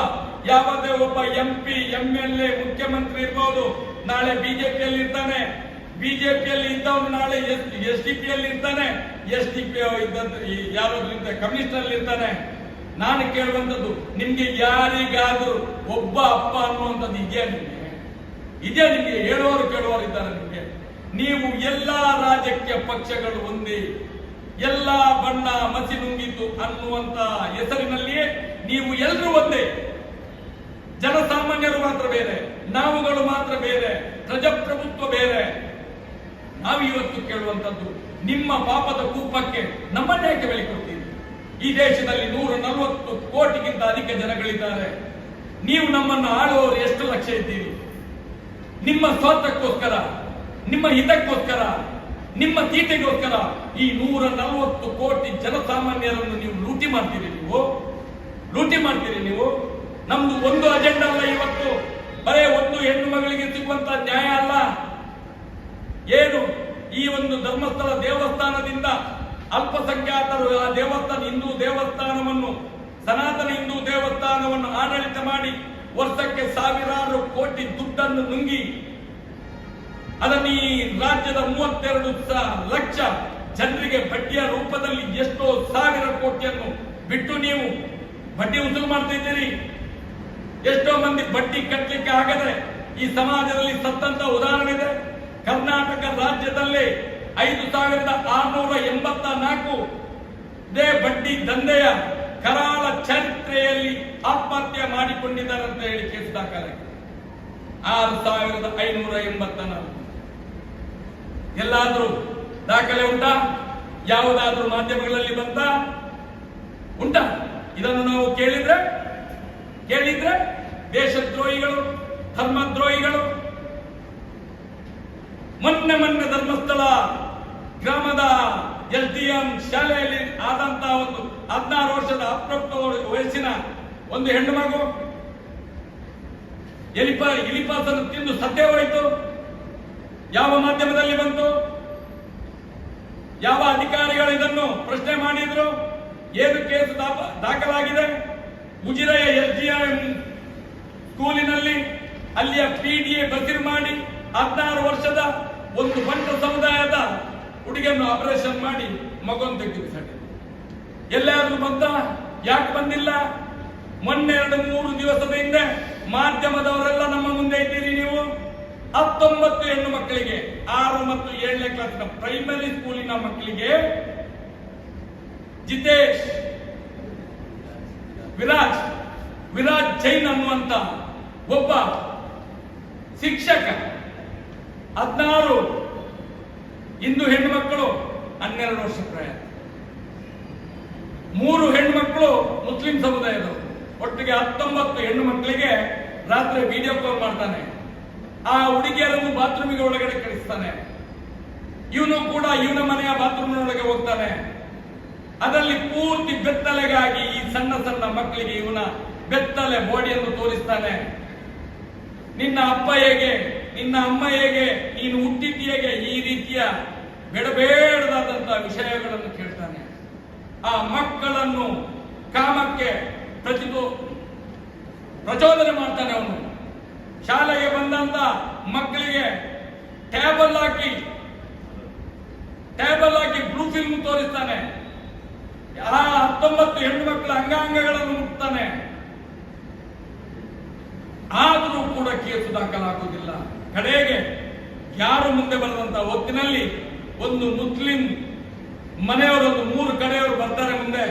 ಯಾವುದೇ ಒಬ್ಬ M P M L A ಮುಖ್ಯಮಂತ್ರಿ ಇರ್ಬೋದು, ನಾಳೆ ಬಿಜೆಪಿಯಲ್ಲಿ ಇರ್ತಾನೆ ಬಿಜೆಪಿಯಲ್ಲಿ ಇದ್ದವನು ನಾಳೆ ಎಸ್ ಡಿ ಪಿ ಅಲ್ಲಿ ಇರ್ತಾನೆ, ಎಸ್ ಡಿ ಪಿ ಯಾರಾದ್ರೂ ಕಮ್ಯುನಿಸ್ಟ್ ಅಲ್ಲಿ ಇರ್ತಾನೆ ನಾನು ಕೇಳುವಂಥದ್ದು, ನಿಮ್ಗೆ ಯಾರಿಗಾದ್ರೂ ಒಬ್ಬ ಅಪ್ಪ ಅನ್ನುವಂಥದ್ದು ಇದೆಯಾ ನಿಮಗೆ? ಇದೆಯಾ ನಿಮಗೆ? ಹೇಳೋರು ಕೇಳೋರು ಇದ್ದಾರೆ ನಿಮಗೆ. ನೀವು ಎಲ್ಲಾ ರಾಜಕೀಯ ಪಕ್ಷಗಳು ಹೊಂದಿ ಎಲ್ಲ ಬಣ್ಣ ಮಸಿ ನುಂಗಿತು ಅನ್ನುವಂತ ಹೆಸರಿನಲ್ಲಿಯೇ ನೀವು ಎಲ್ಲರೂ ಒಂದೇ. ಜನಸಾಮಾನ್ಯರು ಮಾತ್ರ ಬೇರೆ, ನಾವುಗಳು ಮಾತ್ರ ಬೇರೆ, ಪ್ರಜಾಪ್ರಭುತ್ವ ಬೇರೆ. ನಾವು ಇವತ್ತು ಕೇಳುವಂತದ್ದು ನಿಮ್ಮ ಪಾಪದ ಕೂಪಕ್ಕೆ ನಮ್ಮನ್ನೇ ಯಾಕೆ ಬೆಲೆ ಕೊಡ್ತೀರಿ? ಈ ದೇಶದಲ್ಲಿ ನೂರ ನಲವತ್ತು ಕೋಟಿಗಿಂತ ಅಧಿಕ ಜನಗಳಿದ್ದಾರೆ. ನೀವು ನಮ್ಮನ್ನು ಆಳುವವರು ಎಷ್ಟು ಲಕ್ಷ ಇದ್ದೀರಿ? ನಿಮ್ಮ ಸ್ವಾರ್ಥಕ್ಕೋಸ್ಕರ, ನಿಮ್ಮ ಹಿತಕ್ಕೋಸ್ಕರ, ನಿಮ್ಮ ತೀಟೆಗೋಸ್ಕರ ಈ ನೂರ ನಲವತ್ತು ಕೋಟಿ ಜನಸಾಮಾನ್ಯರನ್ನು ನೀವು ಲೂಟಿ ಮಾಡ್ತೀರಿ ನೀವು? ಲೂಟಿ ಮಾಡ್ತೀರಿ ನೀವು? ನಮ್ದು ಒಂದು ಅಜೆಂಡಾ ಅಲ್ಲ ಇವತ್ತು. ಬರೇ ಒಂದು ಹೆಣ್ಣು ಮಗಳಿಗೆ ಸಿಗುವಂತ ನ್ಯಾಯ ಅಲ್ಲ. ಏನು ಈ ಒಂದು ಧರ್ಮಸ್ಥಳ ದೇವಸ್ಥಾನದಿಂದ ಅಲ್ಪಸಂಖ್ಯಾತರು ಆ ದೇವಸ್ಥಾನ, ಹಿಂದೂ ದೇವಸ್ಥಾನವನ್ನು, ಸನಾತನ ಹಿಂದೂ ದೇವಸ್ಥಾನವನ್ನು ಆಡಳಿತ ಮಾಡಿ ವರ್ಷಕ್ಕೆ ಸಾವಿರಾರು ಕೋಟಿ ದುಡ್ಡನ್ನು ನುಂಗಿ, ಅದನ್ನು ಈ ರಾಜ್ಯದ ಮೂವತ್ತೆರಡು ಲಕ್ಷ ಜನರಿಗೆ ಬಡ್ಡಿಯ ರೂಪದಲ್ಲಿ ಎಷ್ಟೋ ಸಾವಿರ ಕೋಟಿಯನ್ನು ಬಿಟ್ಟು ನೀವು ಬಡ್ಡಿ ವಸೂಲು ಮಾಡ್ತಾ ಇದ್ದೀರಿ. ಎಷ್ಟೋ ಮಂದಿ ಬಡ್ಡಿ ಕಟ್ಟಲಿಕ್ಕೆ ಆಗದೆ ಈ ಸಮಾಜದಲ್ಲಿ ಸತ್ತಂತ ಉದಾಹರಣೆ ಇದೆ. ಕರ್ನಾಟಕ ರಾಜ್ಯದಲ್ಲಿ ಐದು ಸಾವಿರದ ಆರುನೂರ ಎಂಬತ್ತ ನಾಲ್ಕು ದೇ ಬಡ್ಡಿ ದಂಧೆಯ ಕರಾಳ ಚರಿತ್ರೆಯಲ್ಲಿ ಆತ್ಮಹತ್ಯೆ ಮಾಡಿಕೊಂಡಿದ್ದಾರೆ ಅಂತ ಹೇಳಿ ಕೇಸ್ ದಾಖಲೆ ಆರು ಸಾವಿರದ ಐನೂರ ಎಂಬತ್ತ ನಾಲ್ಕು. ಎಲ್ಲಾದರೂ ದಾಖಲೆ ಉಂಟಾ? ಯಾವುದಾದ್ರೂ ಮಾಧ್ಯಮಗಳಲ್ಲಿ ಬಂತ? ಉಂಟಾ. ಇದನ್ನು ನಾವು ಕೇಳಿದ್ರೆ ಕೇಳಿದ್ರೆ ದೇಶದ್ರೋಹಿಗಳು, ಧರ್ಮದ್ರೋಹಿಗಳು ಮೊನ್ನೆ ಮೊನ್ನೆ ಧರ್ಮಸ್ಥಳ ಗ್ರಾಮದ ಎಸ್ ಡಿ ಎಂ ಶಾಲೆಯಲ್ಲಿ ಆದಂತಹ ಒಂದು ಹದಿನಾರು ವರ್ಷದ ಅಪ್ರಪ್ತ ವಯಸ್ಸಿನ ಒಂದು ಹೆಣ್ಣು ಮಗು. ಎಲಿಪ ಇಲಿಪಾಸನ್ನು ತಿಂದು ಹೋಯಿತು. ಯಾವ ಮಾಧ್ಯಮದಲ್ಲಿ ಬಂತು? ಯಾವ ಅಧಿಕಾರಿಗಳು ಇದನ್ನು ಪ್ರಶ್ನೆ ಮಾಡಿದ್ರು? ಏನು ಕೇಸು ದಾಖಲಾಗಿದೆ? ಮುಜಿರಯ ಎಸ್ ಎಂ ಸ್ಕೂಲಿನಲ್ಲಿ ಅಲ್ಲಿಯ ಪಿಡಿಎ ಬಸಿರ್ ಮಾಡಿ ಹದಿನಾರು ವರ್ಷದ ಒಂದು ಬಂಟ ಸಮುದಾಯದ ಹುಡುಗಿಯನ್ನು ಆಪರೇಷನ್ ಮಾಡಿ ಮಗುವನ್ನು ತೆಗೆದು ಎಲ್ಲಾದ್ರೂ ಬಂದ? ಯಾಕೆ ಬಂದಿಲ್ಲ? ಮೊನ್ನೆ ಎರಡು ಮೂರು ದಿವಸದ ಹಿಂದೆ ಮಾಧ್ಯಮದವರೆಲ್ಲ ನಮ್ಮ ಮುಂದೆ ಇದ್ದೀರಿ ನೀವು. ಹತ್ತೊಂಬತ್ತು ಹೆಣ್ಣು ಮಕ್ಕಳಿಗೆ, ಆರು ಮತ್ತು ಏಳನೇ ಕ್ಲಾಸ್ನ ಪ್ರೈಮರಿ ಸ್ಕೂಲಿನ ಮಕ್ಕಳಿಗೆ ಜಿತೇಶ್, ವಿರಾಜ್ ವಿರಾಜ್ ಜೈನ್ ಅನ್ನುವಂತ ಒಬ್ಬ ಶಿಕ್ಷಕ ಹದಿನಾರು. ಇಂದು ಹೆಣ್ಣು ಮಕ್ಕಳು ಹನ್ನೆರಡು ವರ್ಷ ಪ್ರಾಯ ಮೂರು ಹೆಣ್ಮಕ್ಳು ಮುಸ್ಲಿಂ ಸಮುದಾಯದವರು. ಒಟ್ಟಿಗೆ ಹತ್ತೊಂಬತ್ತು ಹೆಣ್ಣು ಮಕ್ಕಳಿಗೆ ರಾತ್ರಿ ವಿಡಿಯೋ ಕಾಲ್ ಮಾಡ್ತಾನೆ. ಆ ಹುಡುಗಿಯರನ್ನು ಬಾತ್ರೂಮಿಗೆ ಒಳಗಡೆ ಕಳಿಸ್ತಾನೆ. ಇವನು ಕೂಡ ಇವನ ಮನೆಯ ಬಾತ್ರೂಮ್ನೊಳಗೆ ಹೋಗ್ತಾನೆ. ಅದರಲ್ಲಿ ಪೂರ್ತಿ ಬೆತ್ತಲೆಗಾಗಿ ಈ ಸಣ್ಣ ಸಣ್ಣ ಮಕ್ಕಳಿಗೆ ಇವನ ಬೆತ್ತಲೆ ಬಾಡಿಯನ್ನು ತೋರಿಸ್ತಾನೆ. ನಿನ್ನ ಅಪ್ಪ ಹೇಗೆ? ನಿನ್ನ ಅಮ್ಮ ಹೇಗೆ, ನೀನು ಹುಟ್ಟಿದ್ದು ಹೇಗೆ, ಈ ರೀತಿಯ ಬೇಡಬೇಡದಾದಂತಹ ವಿಷಯಗಳನ್ನು ಕೇಳ್ತಾನೆ. ಆ ಮಕ್ಕಳನ್ನು ಕಾಮಕ್ಕೆ ಪ್ರತಿಭೋ ಪ್ರಚೋದನೆ ಮಾಡ್ತಾನೆ ಅವನು. ಶಾಲೆಗೆ ಬಂದಂತ ಮಕ್ಕಳಿಗೆ ಟ್ಯಾಬಲ್ ಹಾಕಿ ಟ್ಯಾಬಲ್ ಹಾಕಿ ಬ್ಲೂ ಫಿಲ್ಮ್ ತೋರಿಸ್ತಾನೆ. ಆ ಹತ್ತೊಂಬತ್ತು ಹೆಣ್ಣು ಮಕ್ಕಳ ಅಂಗಾಂಗಗಳನ್ನು ಮುಟ್ತಾನೆ. ಆದರೂ ಕೂಡ ಕೇಸು ದಾಖಲಾಗುವುದಿಲ್ಲ. ಕಡೆಗೆ ಯಾರು ಮುಂದೆ ಬರದಂತ ಹೊತ್ತಿನಲ್ಲಿ ಒಂದು ಮುಸ್ಲಿಂ ಮನೆಯವರೊಂದು ಮೂರು ಕಡೆಯವರು ಬರ್ತಾರೆ ಮುಂದೆ.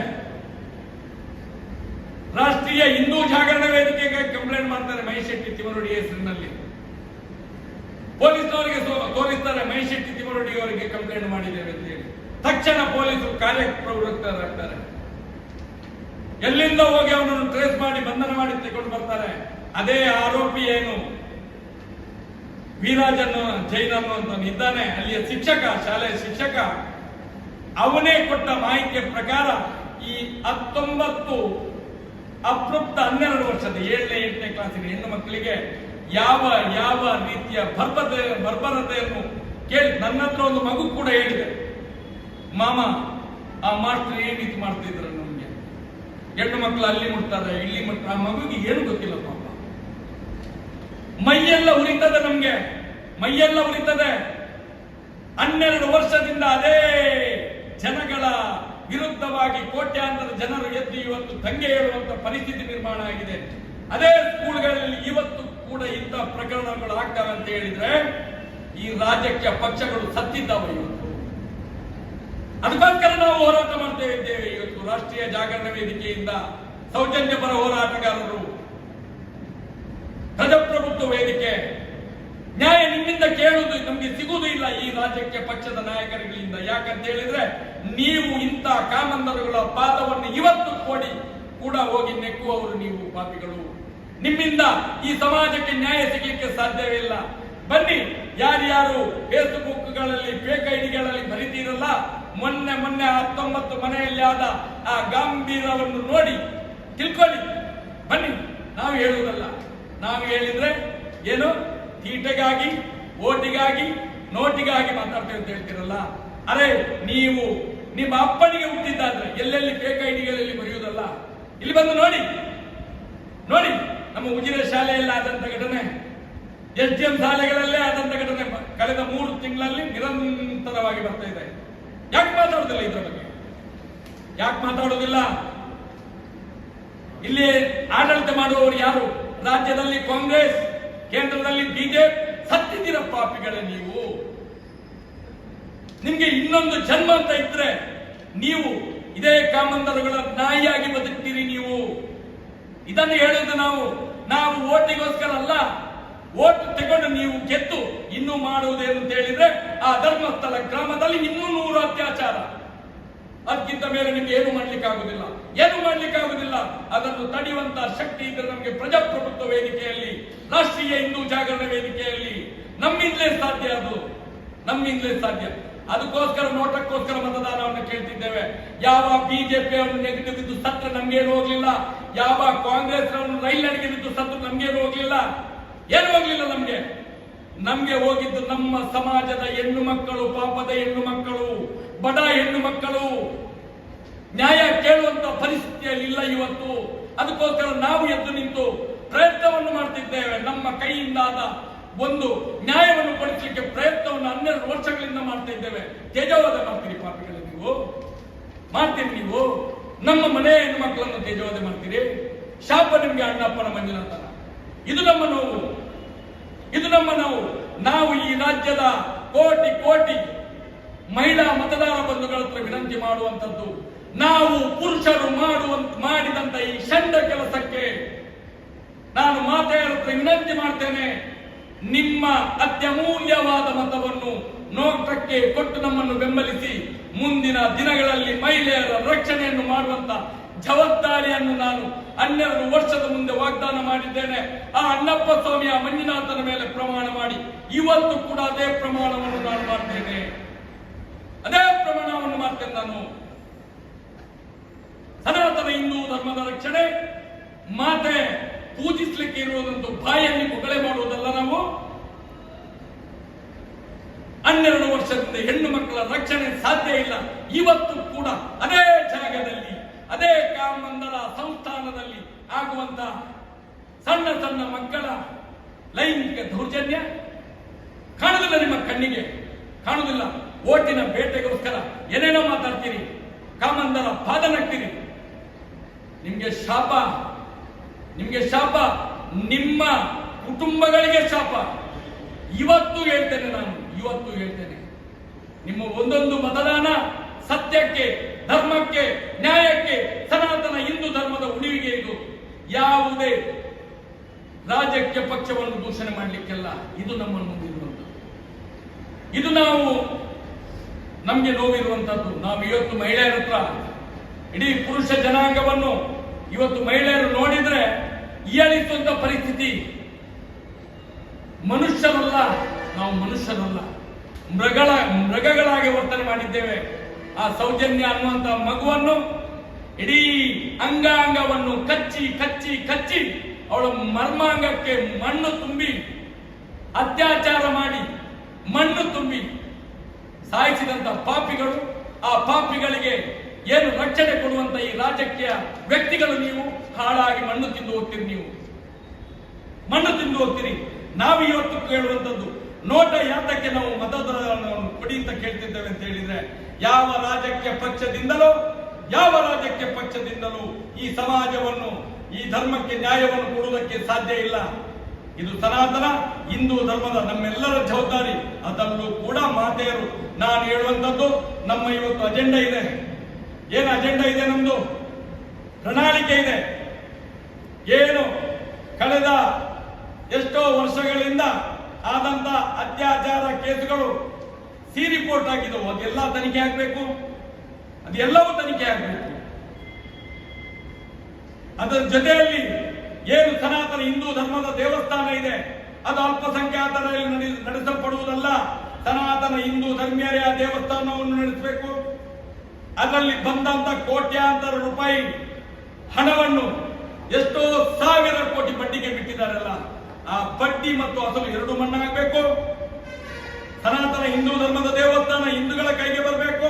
ರಾಷ್ಟ್ರೀಯ ಹಿಂದೂ ಜಾಗರಣ ವೇದಿಕೆಗೆ ಕಂಪ್ಲೇಂಟ್ ಮಾಡ್ತಾರೆ ಮಹಿಶೆಟ್ಟಿ ತಿಮರೋಡಿ ಹೆಸರಿನಲ್ಲಿ. ಪೊಲೀಸ್ನವರಿಗೆ ತೋರಿಸ್ತಾರೆ ಮಹಿಶೆಟ್ಟಿ ತಿಮರೋಡಿ ಅವರಿಗೆ ಕಂಪ್ಲೇಂಟ್ ಮಾಡಿದ್ದೇವೆ ಅಂತ ಹೇಳಿ ತಕ್ಷಣ ಪೊಲೀಸರು ಕಾರ್ಯಪ್ರವೃತ್ತರಾಗ್ತಾರೆ ಎಲ್ಲಿಂದ ಹೋಗಿ ಅವನನ್ನು ಟ್ರೇಸ್ ಮಾಡಿ ಬಂಧನ ಮಾಡಿ ತಗೊಂಡು ಬರ್ತಾರೆ. ಅದೇ ಆರೋಪಿ ಏನು? ವೀರಾಜನ್ನು ಜೈನ್ ಅನ್ನುವಂತ ಇದ್ದಾನೆ. ಅಲ್ಲಿಯ ಶಿಕ್ಷಕ, ಶಾಲೆಯ ಶಿಕ್ಷಕ. ಅವನೇ ಕೊಟ್ಟ ಮಾಹಿತಿಯ ಪ್ರಕಾರ ಈ ಹತ್ತೊಂಬತ್ತು ಅಪ್ರಪ್ತ ಹನ್ನೆರಡು ವರ್ಷದ ಏಳನೇ, ಎಂಟನೇ ಕ್ಲಾಸಿನ ಹೆಣ್ಣು ಮಕ್ಕಳಿಗೆ ಯಾವ ಯಾವ ರೀತಿಯ ಬರ್ಬತೆ ಬರ್ಬರತೆಯನ್ನು ಕೇಳಿ ನನ್ನ ಹತ್ರ ಒಂದು ಮಗು ಕೂಡ ಹೇಳಿದೆ. ಮಾಮ, ಆ ಮಾಸ್ಟರ್ ಏನ್ ರೀತಿ ಮಾಡ್ತಿದ್ರು ನಮ್ಗೆ? ಹೆಣ್ಣು ಮಕ್ಕಳು ಅಲ್ಲಿ ಮುಟ್ತಾರೆ, ಇಲ್ಲಿ ಮುಟ್ತಾರೆ. ಆ ಮಗುಗೆ ಏನು ಗೊತ್ತಿಲ್ಲ ಪಾಪ ಮೈಯೆಲ್ಲ ಉರಿತದೆ ನಮ್ಗೆ. ಮೈಯೆಲ್ಲ ಉರಿತದೆ. ಹನ್ನೆರಡು ವರ್ಷದಿಂದ ಅದೇ ಜನಗಳ ವಿರುದ್ಧವಾಗಿ ಕೋಟ್ಯಾಂತರ ಜನರು ಎದ್ದು ಇವತ್ತು ದಂಗೆ ಏಳುವಂತ ಪರಿಸ್ಥಿತಿ ನಿರ್ಮಾಣ ಆಗಿದೆ. ಅದೇ ಸ್ಕೂಲ್ಗಳಲ್ಲಿ ಇವತ್ತು ಕೂಡ ಇಂಥ ಪ್ರಕರಣಗಳು ಆಗ್ತವೆ ಅಂತ ಹೇಳಿದ್ರೆ ಈ ರಾಜ್ಯಕ್ಕೆ ಪಕ್ಷಗಳು ಸತ್ತಿದ್ದಾವೆ ಇವತ್ತು. ಅದಕ್ಕೋಸ್ಕರ ನಾವು ಹೋರಾಟ ಮಾಡ್ತಾ ಇದ್ದೇವೆ ಇವತ್ತು. ರಾಷ್ಟ್ರೀಯ ಜಾಗರಣ ವೇದಿಕೆಯಿಂದ ಸೌಜನ್ಯ ಪರ ಹೋರಾಟಗಾರರು ಪ್ರಜಾಪ್ರಭುತ್ವ ವೇದಿಕೆ. ನ್ಯಾಯ ನಿಮ್ಮಿಂದ ಕೇಳುವುದು ನಮಗೆ ಸಿಗುವುದೂ ಇಲ್ಲ ಈ ರಾಜ್ಯಕ್ಕೆ ಪಕ್ಷದ ನಾಯಕರುಗಳಿಂದ. ಯಾಕಂತ ಹೇಳಿದ್ರೆ ನೀವು ಇಂಥ ಕಾಮಂದರುಗಳ ಪಾದವನ್ನು ಇವತ್ತು ಕೋಡಿ ಕೂಡ ಹೋಗಿ ನೆಕ್ಕುವವರು ನೀವು ಪಾಪಿಗಳು. ನಿಮ್ಮಿಂದ ಈ ಸಮಾಜಕ್ಕೆ ನ್ಯಾಯ ಸಿಗಲಿಕ್ಕೆ ಸಾಧ್ಯವೇ ಇಲ್ಲ. ಬನ್ನಿ, ಯಾರ್ಯಾರು ಫೇಸ್ಬುಕ್ಗಳಲ್ಲಿ ಫೇಕ್ ಐಡಿಗಳಲ್ಲಿ ಬರೀತೀರಲ್ಲ, ಮೊನ್ನೆ ಮೊನ್ನೆ ಹತ್ತೊಂಬತ್ತು ಮನೆಯಲ್ಲಿ ಆದ ಆ ಗಾಂಭೀರವನ್ನು ನೋಡಿ ತಿಳ್ಕೊಳ್ಳಿ. ಬನ್ನಿ, ನಾವು ಹೇಳುವುದಲ್ಲ. ನಾವು ಹೇಳಿದ್ರೆ ಏನು? ತೀಟೆಗಾಗಿ, ಓಟಿಗಾಗಿ, ನೋಟಿಗಾಗಿ ಮಾತಾಡ್ತೇವೆ ಅಂತ ಹೇಳ್ತೀರಲ್ಲ? ಅರೆ, ನೀವು ನಿಮ್ಮ ಅಪ್ಪನಿಗೆ ಹುಟ್ಟಿದ್ದಾದ್ರೆ ಎಲ್ಲೆಲ್ಲಿ ಫೇಕ್ ಐಡಿಗಳಲ್ಲಿ ಬರೆಯುವುದಲ್ಲ ಇಲ್ಲಿ ಬಂದು ನೋಡಿ. ನೋಡಿ, ನಮ್ಮ ಉಜಿರ ಶಾಲೆಯಲ್ಲಿ ಆದಂತ ಘಟನೆ. ಎಸ್ ಡಿ ಎಂ ಶಾಲೆಗಳಲ್ಲೇ ಆದಂತ ಘಟನೆ. ಕಳೆದ ಮೂರು ತಿಂಗಳಲ್ಲಿ ನಿರಂತರವಾಗಿ ಬರ್ತಾ ಇದೆ. ಯಾಕೆ ಮಾತಾಡೋದಿಲ್ಲ ಇದ್ರ ಬಗ್ಗೆ? ಯಾಕೆ ಮಾತಾಡೋದಿಲ್ಲ? ಇಲ್ಲಿ ಆಡಳಿತ ಮಾಡುವವರು ಯಾರು? ರಾಜ್ಯದಲ್ಲಿ ಕಾಂಗ್ರೆಸ್, ಕೇಂದ್ರದಲ್ಲಿ ಬಿಜೆಪಿ ಸತ್ತಿದ್ದೀರ ಪಾಪಿಗಳೇ ನೀವು. ನಿಮ್ಗೆ ಇನ್ನೊಂದು ಜನ್ಮ ಅಂತ ಇದ್ರೆ ನೀವು ಇದೇ ಕಾಮಂದರುಗಳ ನಾಯಿಯಾಗಿ ಬದುಕ್ತೀರಿ ನೀವು. ಇದನ್ನು ಹೇಳೋದು ನಾವು ನಾವು ಓಟಿಗೋಸ್ಕರ ಅಲ್ಲ, ಓಟ್ ತಗೊಂಡು ನೀವು ಗೆದ್ದು ಇನ್ನೂ ಮಾಡುವುದೇನು ಅಂತ ಹೇಳಿದ್ರೆ ಆ ಧರ್ಮಸ್ಥಳ ಗ್ರಾಮದಲ್ಲಿ ಇನ್ನೂ ನೂರು ಅತ್ಯಾಚಾರ. ಅದಕ್ಕಿಂತ ಮೇಲೆ ನಿಮ್ಗೆ ಏನು ಮಾಡ್ಲಿಕ್ಕೆ ಆಗುದಿಲ್ಲ ಏನು ಮಾಡ್ಲಿಕ್ಕೆ ಆಗುದಿಲ್ಲ ಅದನ್ನು ತಡೆಯುವಂತಹ ಶಕ್ತಿ ಇದ್ರೆ ನಮಗೆ ಪ್ರಜಾಪ್ರಭುತ್ವ ವೇದಿಕೆಯಲ್ಲಿ, ರಾಷ್ಟ್ರೀಯ ಹಿಂದೂ ಜಾಗರಣ ವೇದಿಕೆಯಲ್ಲಿ ನಮ್ಮಿಂದಲೇ ಸಾಧ್ಯ ಅದು. ನಮ್ಮಿಂದಲೇ ಸಾಧ್ಯ. ಅದಕ್ಕೋಸ್ಕರ, ನೋಟಕ್ಕೋಸ್ಕರ ಮತದಾನವನ್ನು ಕೇಳ್ತಿದ್ದೇವೆ. ಯಾವ ಬಿಜೆಪಿ ಅವರು ನೆಗೆದು ಬಿದ್ದು ಸತ್ರ ನಮ್ಗೇನು ಹೋಗ್ಲಿಲ್ಲ? ಯಾವ ಕಾಂಗ್ರೆಸ್ ರೈಲ್ ನಡೆಗೆ ಬಿದ್ದು ಸತ್ರ ನಮ್ಗೇನು ಹೋಗ್ಲಿಲ್ಲ? ಏನು ಹೋಗ್ಲಿಲ್ಲ ನಮ್ಗೆ? ನಮ್ಗೆ ಹೋಗಿದ್ದು ನಮ್ಮ ಸಮಾಜದ ಹೆಣ್ಣು ಮಕ್ಕಳು, ಪಾಪದ ಹೆಣ್ಣು ಮಕ್ಕಳು, ಬಡ ಹೆಣ್ಣು ಮಕ್ಕಳು. ನ್ಯಾಯ ಕೇಳುವಂತ ಪರಿಸ್ಥಿತಿಯಲ್ಲಿ ಇಲ್ಲ ಇವತ್ತು. ಅದಕ್ಕೋಸ್ಕರ ನಾವು ಎದ್ದು ನಿಂತು ಪ್ರಯತ್ನವನ್ನು ಮಾಡ್ತಿದ್ದೇವೆ. ನಮ್ಮ ಕೈಯಿಂದಾದ ಒಂದು ನ್ಯಾಯವನ್ನು ಕೊಡಿಸಲಿಕ್ಕೆ ಪ್ರಯತ್ನವನ್ನು ಹನ್ನೆರಡು ವರ್ಷಗಳಿಂದ ಮಾಡ್ತಾ ಇದ್ದೇವೆ. ತೇಜವಾದ ಮಾಡ್ತೀರಿ ಪಾಪಿಗಳು ನೀವು? ಮಾಡ್ತೀರಿ ನೀವು? ನಮ್ಮ ಮನೆ ಹೆಣ್ಣು ಮಕ್ಕಳನ್ನು ತೇಜವಾದ ಮಾಡ್ತೀರಿ? ಶಾಪ ನಿಮ್ಗೆ ಅಣ್ಣಪ್ಪನ ಮಂಜುನಾಥನ. ಇದು ನಮ್ಮ ನೋವು. ಇದು ನಮ್ಮ ನಾವು ನಾವು ಈ ರಾಜ್ಯದ ಕೋಟಿ ಕೋಟಿ ಮಹಿಳಾ ಮತದಾರ ಬಂಧುಗಳ ಹತ್ರ ವಿನಂತಿ ಮಾಡುವಂತದ್ದು ನಾವು ಪುರುಷರು ಮಾಡುವಂತ ಮಾಡಿದಂತ ಈ ಷಂಡ ಕೆಲಸಕ್ಕೆ ನಾನು ಮಾತೆಯರ ವಿನಂತಿ ಮಾಡ್ತೇನೆ. ನಿಮ್ಮ ಅತ್ಯಮೂಲ್ಯವಾದ ಮತವನ್ನು ನೋಟಕ್ಕೆ ಕೊಟ್ಟು ನಮ್ಮನ್ನು ಬೆಂಬಲಿಸಿ ಮುಂದಿನ ದಿನಗಳಲ್ಲಿ ಮಹಿಳೆಯರ ರಕ್ಷಣೆಯನ್ನು ಮಾಡುವಂತ ಜವಾಬ್ದಾರಿಯನ್ನು ನಾನು ಹನ್ನೆರಡು ವರ್ಷದ ಮುಂದೆ ವಾಗ್ದಾನ ಮಾಡಿದ್ದೇನೆ. ಆ ಅಣ್ಣಪ್ಪ ಸ್ವಾಮಿಯ ಮಂಜುನಾಥನ ಮೇಲೆ ಪ್ರಮಾಣ ಮಾಡಿ ಇವತ್ತು ಕೂಡ ಅದೇ ಪ್ರಮಾಣವನ್ನು ನಾನು ಮಾಡ್ತೇನೆ. ಅದೇ ಪ್ರಮಾಣವನ್ನು ಮಾಡ್ತೇನೆ ನಾನು. ಸನಾತನ ಹಿಂದೂ ಧರ್ಮದ ರಕ್ಷಣೆ, ಮಾತೆ ಪೂಜಿಸ್ಲಿಕ್ಕೆ ಇರುವುದಂತೂ ಬಾಯಲ್ಲಿ ಮುಗಳೆ ಮಾಡುವುದಲ್ಲ ನಾವು. ಹನ್ನೆರಡು ವರ್ಷದಿಂದ ಹೆಣ್ಣು ಮಕ್ಕಳ ರಕ್ಷಣೆ ಸಾಧ್ಯ ಇಲ್ಲ. ಇವತ್ತು ಕೂಡ ಅದೇ ಜಾಗದಲ್ಲಿ ಅದೇ ಕಾಮಂದರ ಸಂಸ್ಥಾನದಲ್ಲಿ ಆಗುವಂತ ಸಣ್ಣ ಸಣ್ಣ ಮಕ್ಕಳ ಲೈಂಗಿಕ ದೌರ್ಜನ್ಯ ಕಾಣುವುದಿಲ್ಲ ನಿಮ್ಮ ಕಣ್ಣಿಗೆ ಕಾಣುವುದಿಲ್ಲ ಓಟಿನ ಬೇಟೆಗೋಸ್ಕರ ಏನೇನೋ ಮಾತಾಡ್ತೀರಿ ಕಾಮಂದರ ಪಾದ ನಿಮಗೆ ನಿಮ್ಗೆ ಶಾಪ, ನಿಮಗೆ ಶಾಪ, ನಿಮ್ಮ ಕುಟುಂಬಗಳಿಗೆ ಶಾಪ. ಇವತ್ತು ಹೇಳ್ತೇನೆ ನಾನು, ಇವತ್ತು ಹೇಳ್ತೇನೆ. ನಿಮ್ಮ ಒಂದೊಂದು ಮತದಾನ ಸತ್ಯಕ್ಕೆ ಧರ್ಮಕ್ಕೆ, ನ್ಯಾಯಕ್ಕೆ ಸನಾತನ ಹಿಂದೂ ಧರ್ಮದ ಉಳಿವಿಗೆ ಇದು ಯಾವುದೇ ರಾಜಕೀಯ ಪಕ್ಷವನ್ನು ದೂಷಣೆ ಮಾಡಲಿಕ್ಕೆಲ್ಲ ಇದು ನಮ್ಮನ್ನು ಮುಂದಿರುವಂಥದ್ದು ಇದು ನಾವು ನಮಗೆ ನೋವಿರುವಂತದ್ದು. ನಾವು ಇವತ್ತು ಮಹಿಳೆಯರ ಹತ್ರ ಇಡೀ ಪುರುಷ ಜನಾಂಗವನ್ನು ಇವತ್ತು ಮಹಿಳೆಯರು ನೋಡಿದ್ರೆ ಇಯಳಿಸುವಂತ ಪರಿಸ್ಥಿತಿ. ಮನುಷ್ಯರಲ್ಲ, ನಾವು ಮನುಷ್ಯರಲ್ಲ. ಮೃಗಳ, ಮೃಗಗಳಾಗಿ ವರ್ತನೆ ಮಾಡಿದ್ದೇವೆ. ಆ ಸೌಜನ್ಯ ಅನ್ನುವಂತ ಮಗುವನ್ನು ಇಡೀ ಅಂಗಾಂಗವನ್ನು ಕಚ್ಚಿ ಕಚ್ಚಿ ಕಚ್ಚಿ ಅವಳ ಮರ್ಮಾಂಗಕ್ಕೆ ಮಣ್ಣು ತುಂಬಿ ಅತ್ಯಾಚಾರ ಮಾಡಿ ಮಣ್ಣು ತುಂಬಿ ಸಾಯಿಸಿದಂತ ಪಾಪಿಗಳು, ಆ ಪಾಪಿಗಳಿಗೆ ಏನು ರಕ್ಷಣೆ ಕೊಡುವಂತ ಈ ರಾಜಕೀಯ ವ್ಯಕ್ತಿಗಳು ನೀವು? ಹಾಳಾಗಿ ಮಣ್ಣು ತಿಂದು ಹೋಗ್ತೀರಿ ನೀವು. ಮಣ್ಣು ತಿಂದು ಹೋಗ್ತೀರಿ. ನಾವು ಇವತ್ತು ಕೇಳುವಂಥದ್ದು ನೋಟ ಯಾತಕ್ಕೆ ನಾವು ಮತದಾರವನ್ನು ಕೊಡಿ ಅಂತ ಕೇಳ್ತಿದ್ದೇವೆ ಅಂತ ಹೇಳಿದ್ರೆ ಯಾವ ರಾಜಕೀಯ ಪಕ್ಷದಿಂದಲೋ, ಯಾವ ರಾಜಕೀಯ ಪಕ್ಷದಿಂದಲೂ ಈ ಸಮಾಜವನ್ನು, ಈ ಧರ್ಮಕ್ಕೆ ನ್ಯಾಯವನ್ನು ಕೊಡುವುದಕ್ಕೆ ಸಾಧ್ಯ ಇಲ್ಲ. ಇದು ಸನಾತನ, ಹಿಂದೂ ಧರ್ಮದ ನಮ್ಮೆಲ್ಲರ ಜವಾಬ್ದಾರಿ. ಅದರಲ್ಲೂ ಕೂಡ ಮಾತೆಯರು, ನಾನು ಹೇಳುವಂತದ್ದು ನಮ್ಮ ಇವತ್ತು ಅಜೆಂಡಾ ಇದೆ. ಏನು ಅಜೆಂಡಾ ಇದೆ ನಮ್ದು? ಪ್ರಣಾಳಿಕೆ ಇದೆ. ಏನು ಕಳೆದ ಎಷ್ಟೋ ವರ್ಷಗಳಿಂದ ಆದಂತ ಅತ್ಯಾಚಾರ ಕೇಸುಗಳು ಸಿ ರಿಪೋರ್ಟ್ ಆಗಿದ್ದವು ಅದೆಲ್ಲ ತನಿಖೆ ಆಗಬೇಕು? ಅದೆಲ್ಲವೂ ತನಿಖೆ ಆಗಬೇಕು. ಅದರ ಜೊತೆಯಲ್ಲಿ ಏನು ಸನಾತನ ಹಿಂದೂ ಧರ್ಮದ ದೇವಸ್ಥಾನ ಇದೆ, ಅದು ಅಲ್ಪಸಂಖ್ಯಾತರಲ್ಲಿ ನಡೆ- ನಡೆಸಲ್ಪಡುವುದಲ್ಲ. ಸನಾತನ ಹಿಂದೂ ಧರ್ಮೀಯರೇ ಆ ದೇವಸ್ಥಾನವನ್ನು ನಡೆಸಬೇಕು. ಅದರಲ್ಲಿ ಬಂದಂತ ಕೋಟ್ಯಾಂತರ ರೂಪಾಯಿ ಹಣವನ್ನು ಎಷ್ಟೋ ಸಾವಿರ ಕೋಟಿ ಬಡ್ಡಿಗೆ ಬಿಟ್ಟಿದ್ದಾರಲ್ಲ. ಆ ಬಡ್ಡಿ ಮತ್ತು ಅಸಲು ಎರಡು ಮಣ್ಣಾಗಬೇಕು ಸನಾತನ ಹಿಂದೂ ಧರ್ಮದ ದೇವಸ್ಥಾನ ಹಿಂದೂಗಳ ಕೈಗೆ ಬರಬೇಕು.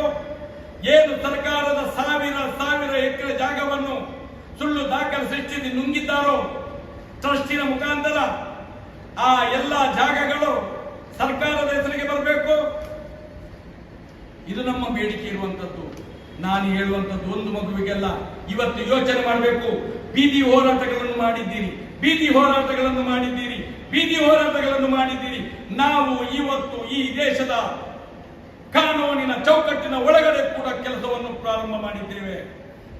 ಏನು ಸರ್ಕಾರದ ಸಾವಿರ ಸಾವಿರ ಎಕರೆ ಜಾಗವನ್ನು ಸುಳ್ಳು ದಾಖಲೆ ಸೃಷ್ಟಿಸಿ ನುಂಗಿದ್ದಾರೋ? ಟ್ರಸ್ಟಿನ ಮುಖಾಂತರ ಆ ಎಲ್ಲ ಜಾಗಗಳು ಸರ್ಕಾರದ ಹೆಸರಿಗೆ ಬರಬೇಕು. ಇದು ನಮ್ಮ ಬೇಡಿಕೆ ಇರುವಂತದ್ದು. ನಾನು ಹೇಳುವಂತದ್ದು ಒಂದು ಮಗುವಿಗೆಲ್ಲ ಇವತ್ತು ಯೋಚನೆ ಮಾಡಬೇಕು. ಬೀದಿ ಹೋರಾಟಗಳನ್ನು ಮಾಡಿದ್ದೀರಿ. ಬೀದಿ ಹೋರಾಟಗಳನ್ನು ಮಾಡಿದ್ದೀರಿ. ಬೀದಿ ಹೋರಾಟಗಳನ್ನು ಮಾಡಿದ್ದೀರಿ. ನಾವು ಇವತ್ತು ಈ ದೇಶದ ಕಾನೂನಿನ ಚೌಕಟ್ಟಿನ ಒಳಗಡೆ ಕೂಡ ಕೆಲಸವನ್ನು ಪ್ರಾರಂಭ ಮಾಡಿದ್ದೇವೆ.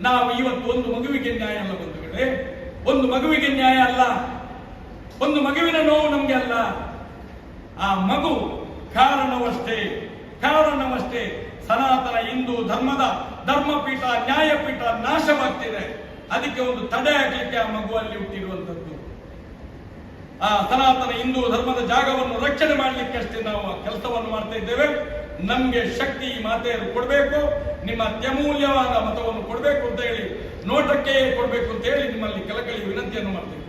ನಾವು ಇವತ್ತು ಒಂದು ಮಗುವಿಗೆ ನ್ಯಾಯ ಅಲ್ಲ ಬಂಧುಗಳೇ. ಒಂದು ಮಗುವಿಗೆ ನ್ಯಾಯ ಅಲ್ಲ. ಒಂದು ಮಗುವಿನ ನೋವು ನಮ್ಗೆ ಅಲ್ಲ. ಆ ಮಗು ಕಾರಣವಷ್ಟೇ ಕಾರಣವಷ್ಟೇ ಸನಾತನ ಹಿಂದೂ ಧರ್ಮದ ಧರ್ಮಪೀಠ, ನ್ಯಾಯಪೀಠ ನಾಶವಾಗ್ತಿದೆ. ಅದಕ್ಕೆ ಒಂದು ತಡೆ ಆಗಲಿಕ್ಕೆ ಆ ಮಗುವಲ್ಲಿ ಹುಟ್ಟಿರುವಂತದ್ದು. ಆ ಸನಾತನ ಹಿಂದೂ ಧರ್ಮದ ಜಾಗವನ್ನು ರಕ್ಷಣೆ ಮಾಡಲಿಕ್ಕೆ ಅಷ್ಟೇ ನಾವು ಕೆಲಸವನ್ನು ಮಾಡ್ತಾ ಇದ್ದೇವೆ. ನಮ್ಗೆ ಶಕ್ತಿ ಮಾತೆಯರು ಕೊಡಬೇಕು, ನಿಮ್ಮ ಅತ್ಯಮೂಲ್ಯವಾದ ಮತವನ್ನು ಕೊಡಬೇಕು ಅಂತ ಹೇಳಿ, ನೋಟಕ್ಕೆ ಕೊಡಬೇಕು ಅಂತ ಹೇಳಿ ನಿಮ್ಮಲ್ಲಿ ಕೆಲಕಳಿ ವಿನಂತಿಯನ್ನು ಮಾಡ್ತೇವೆ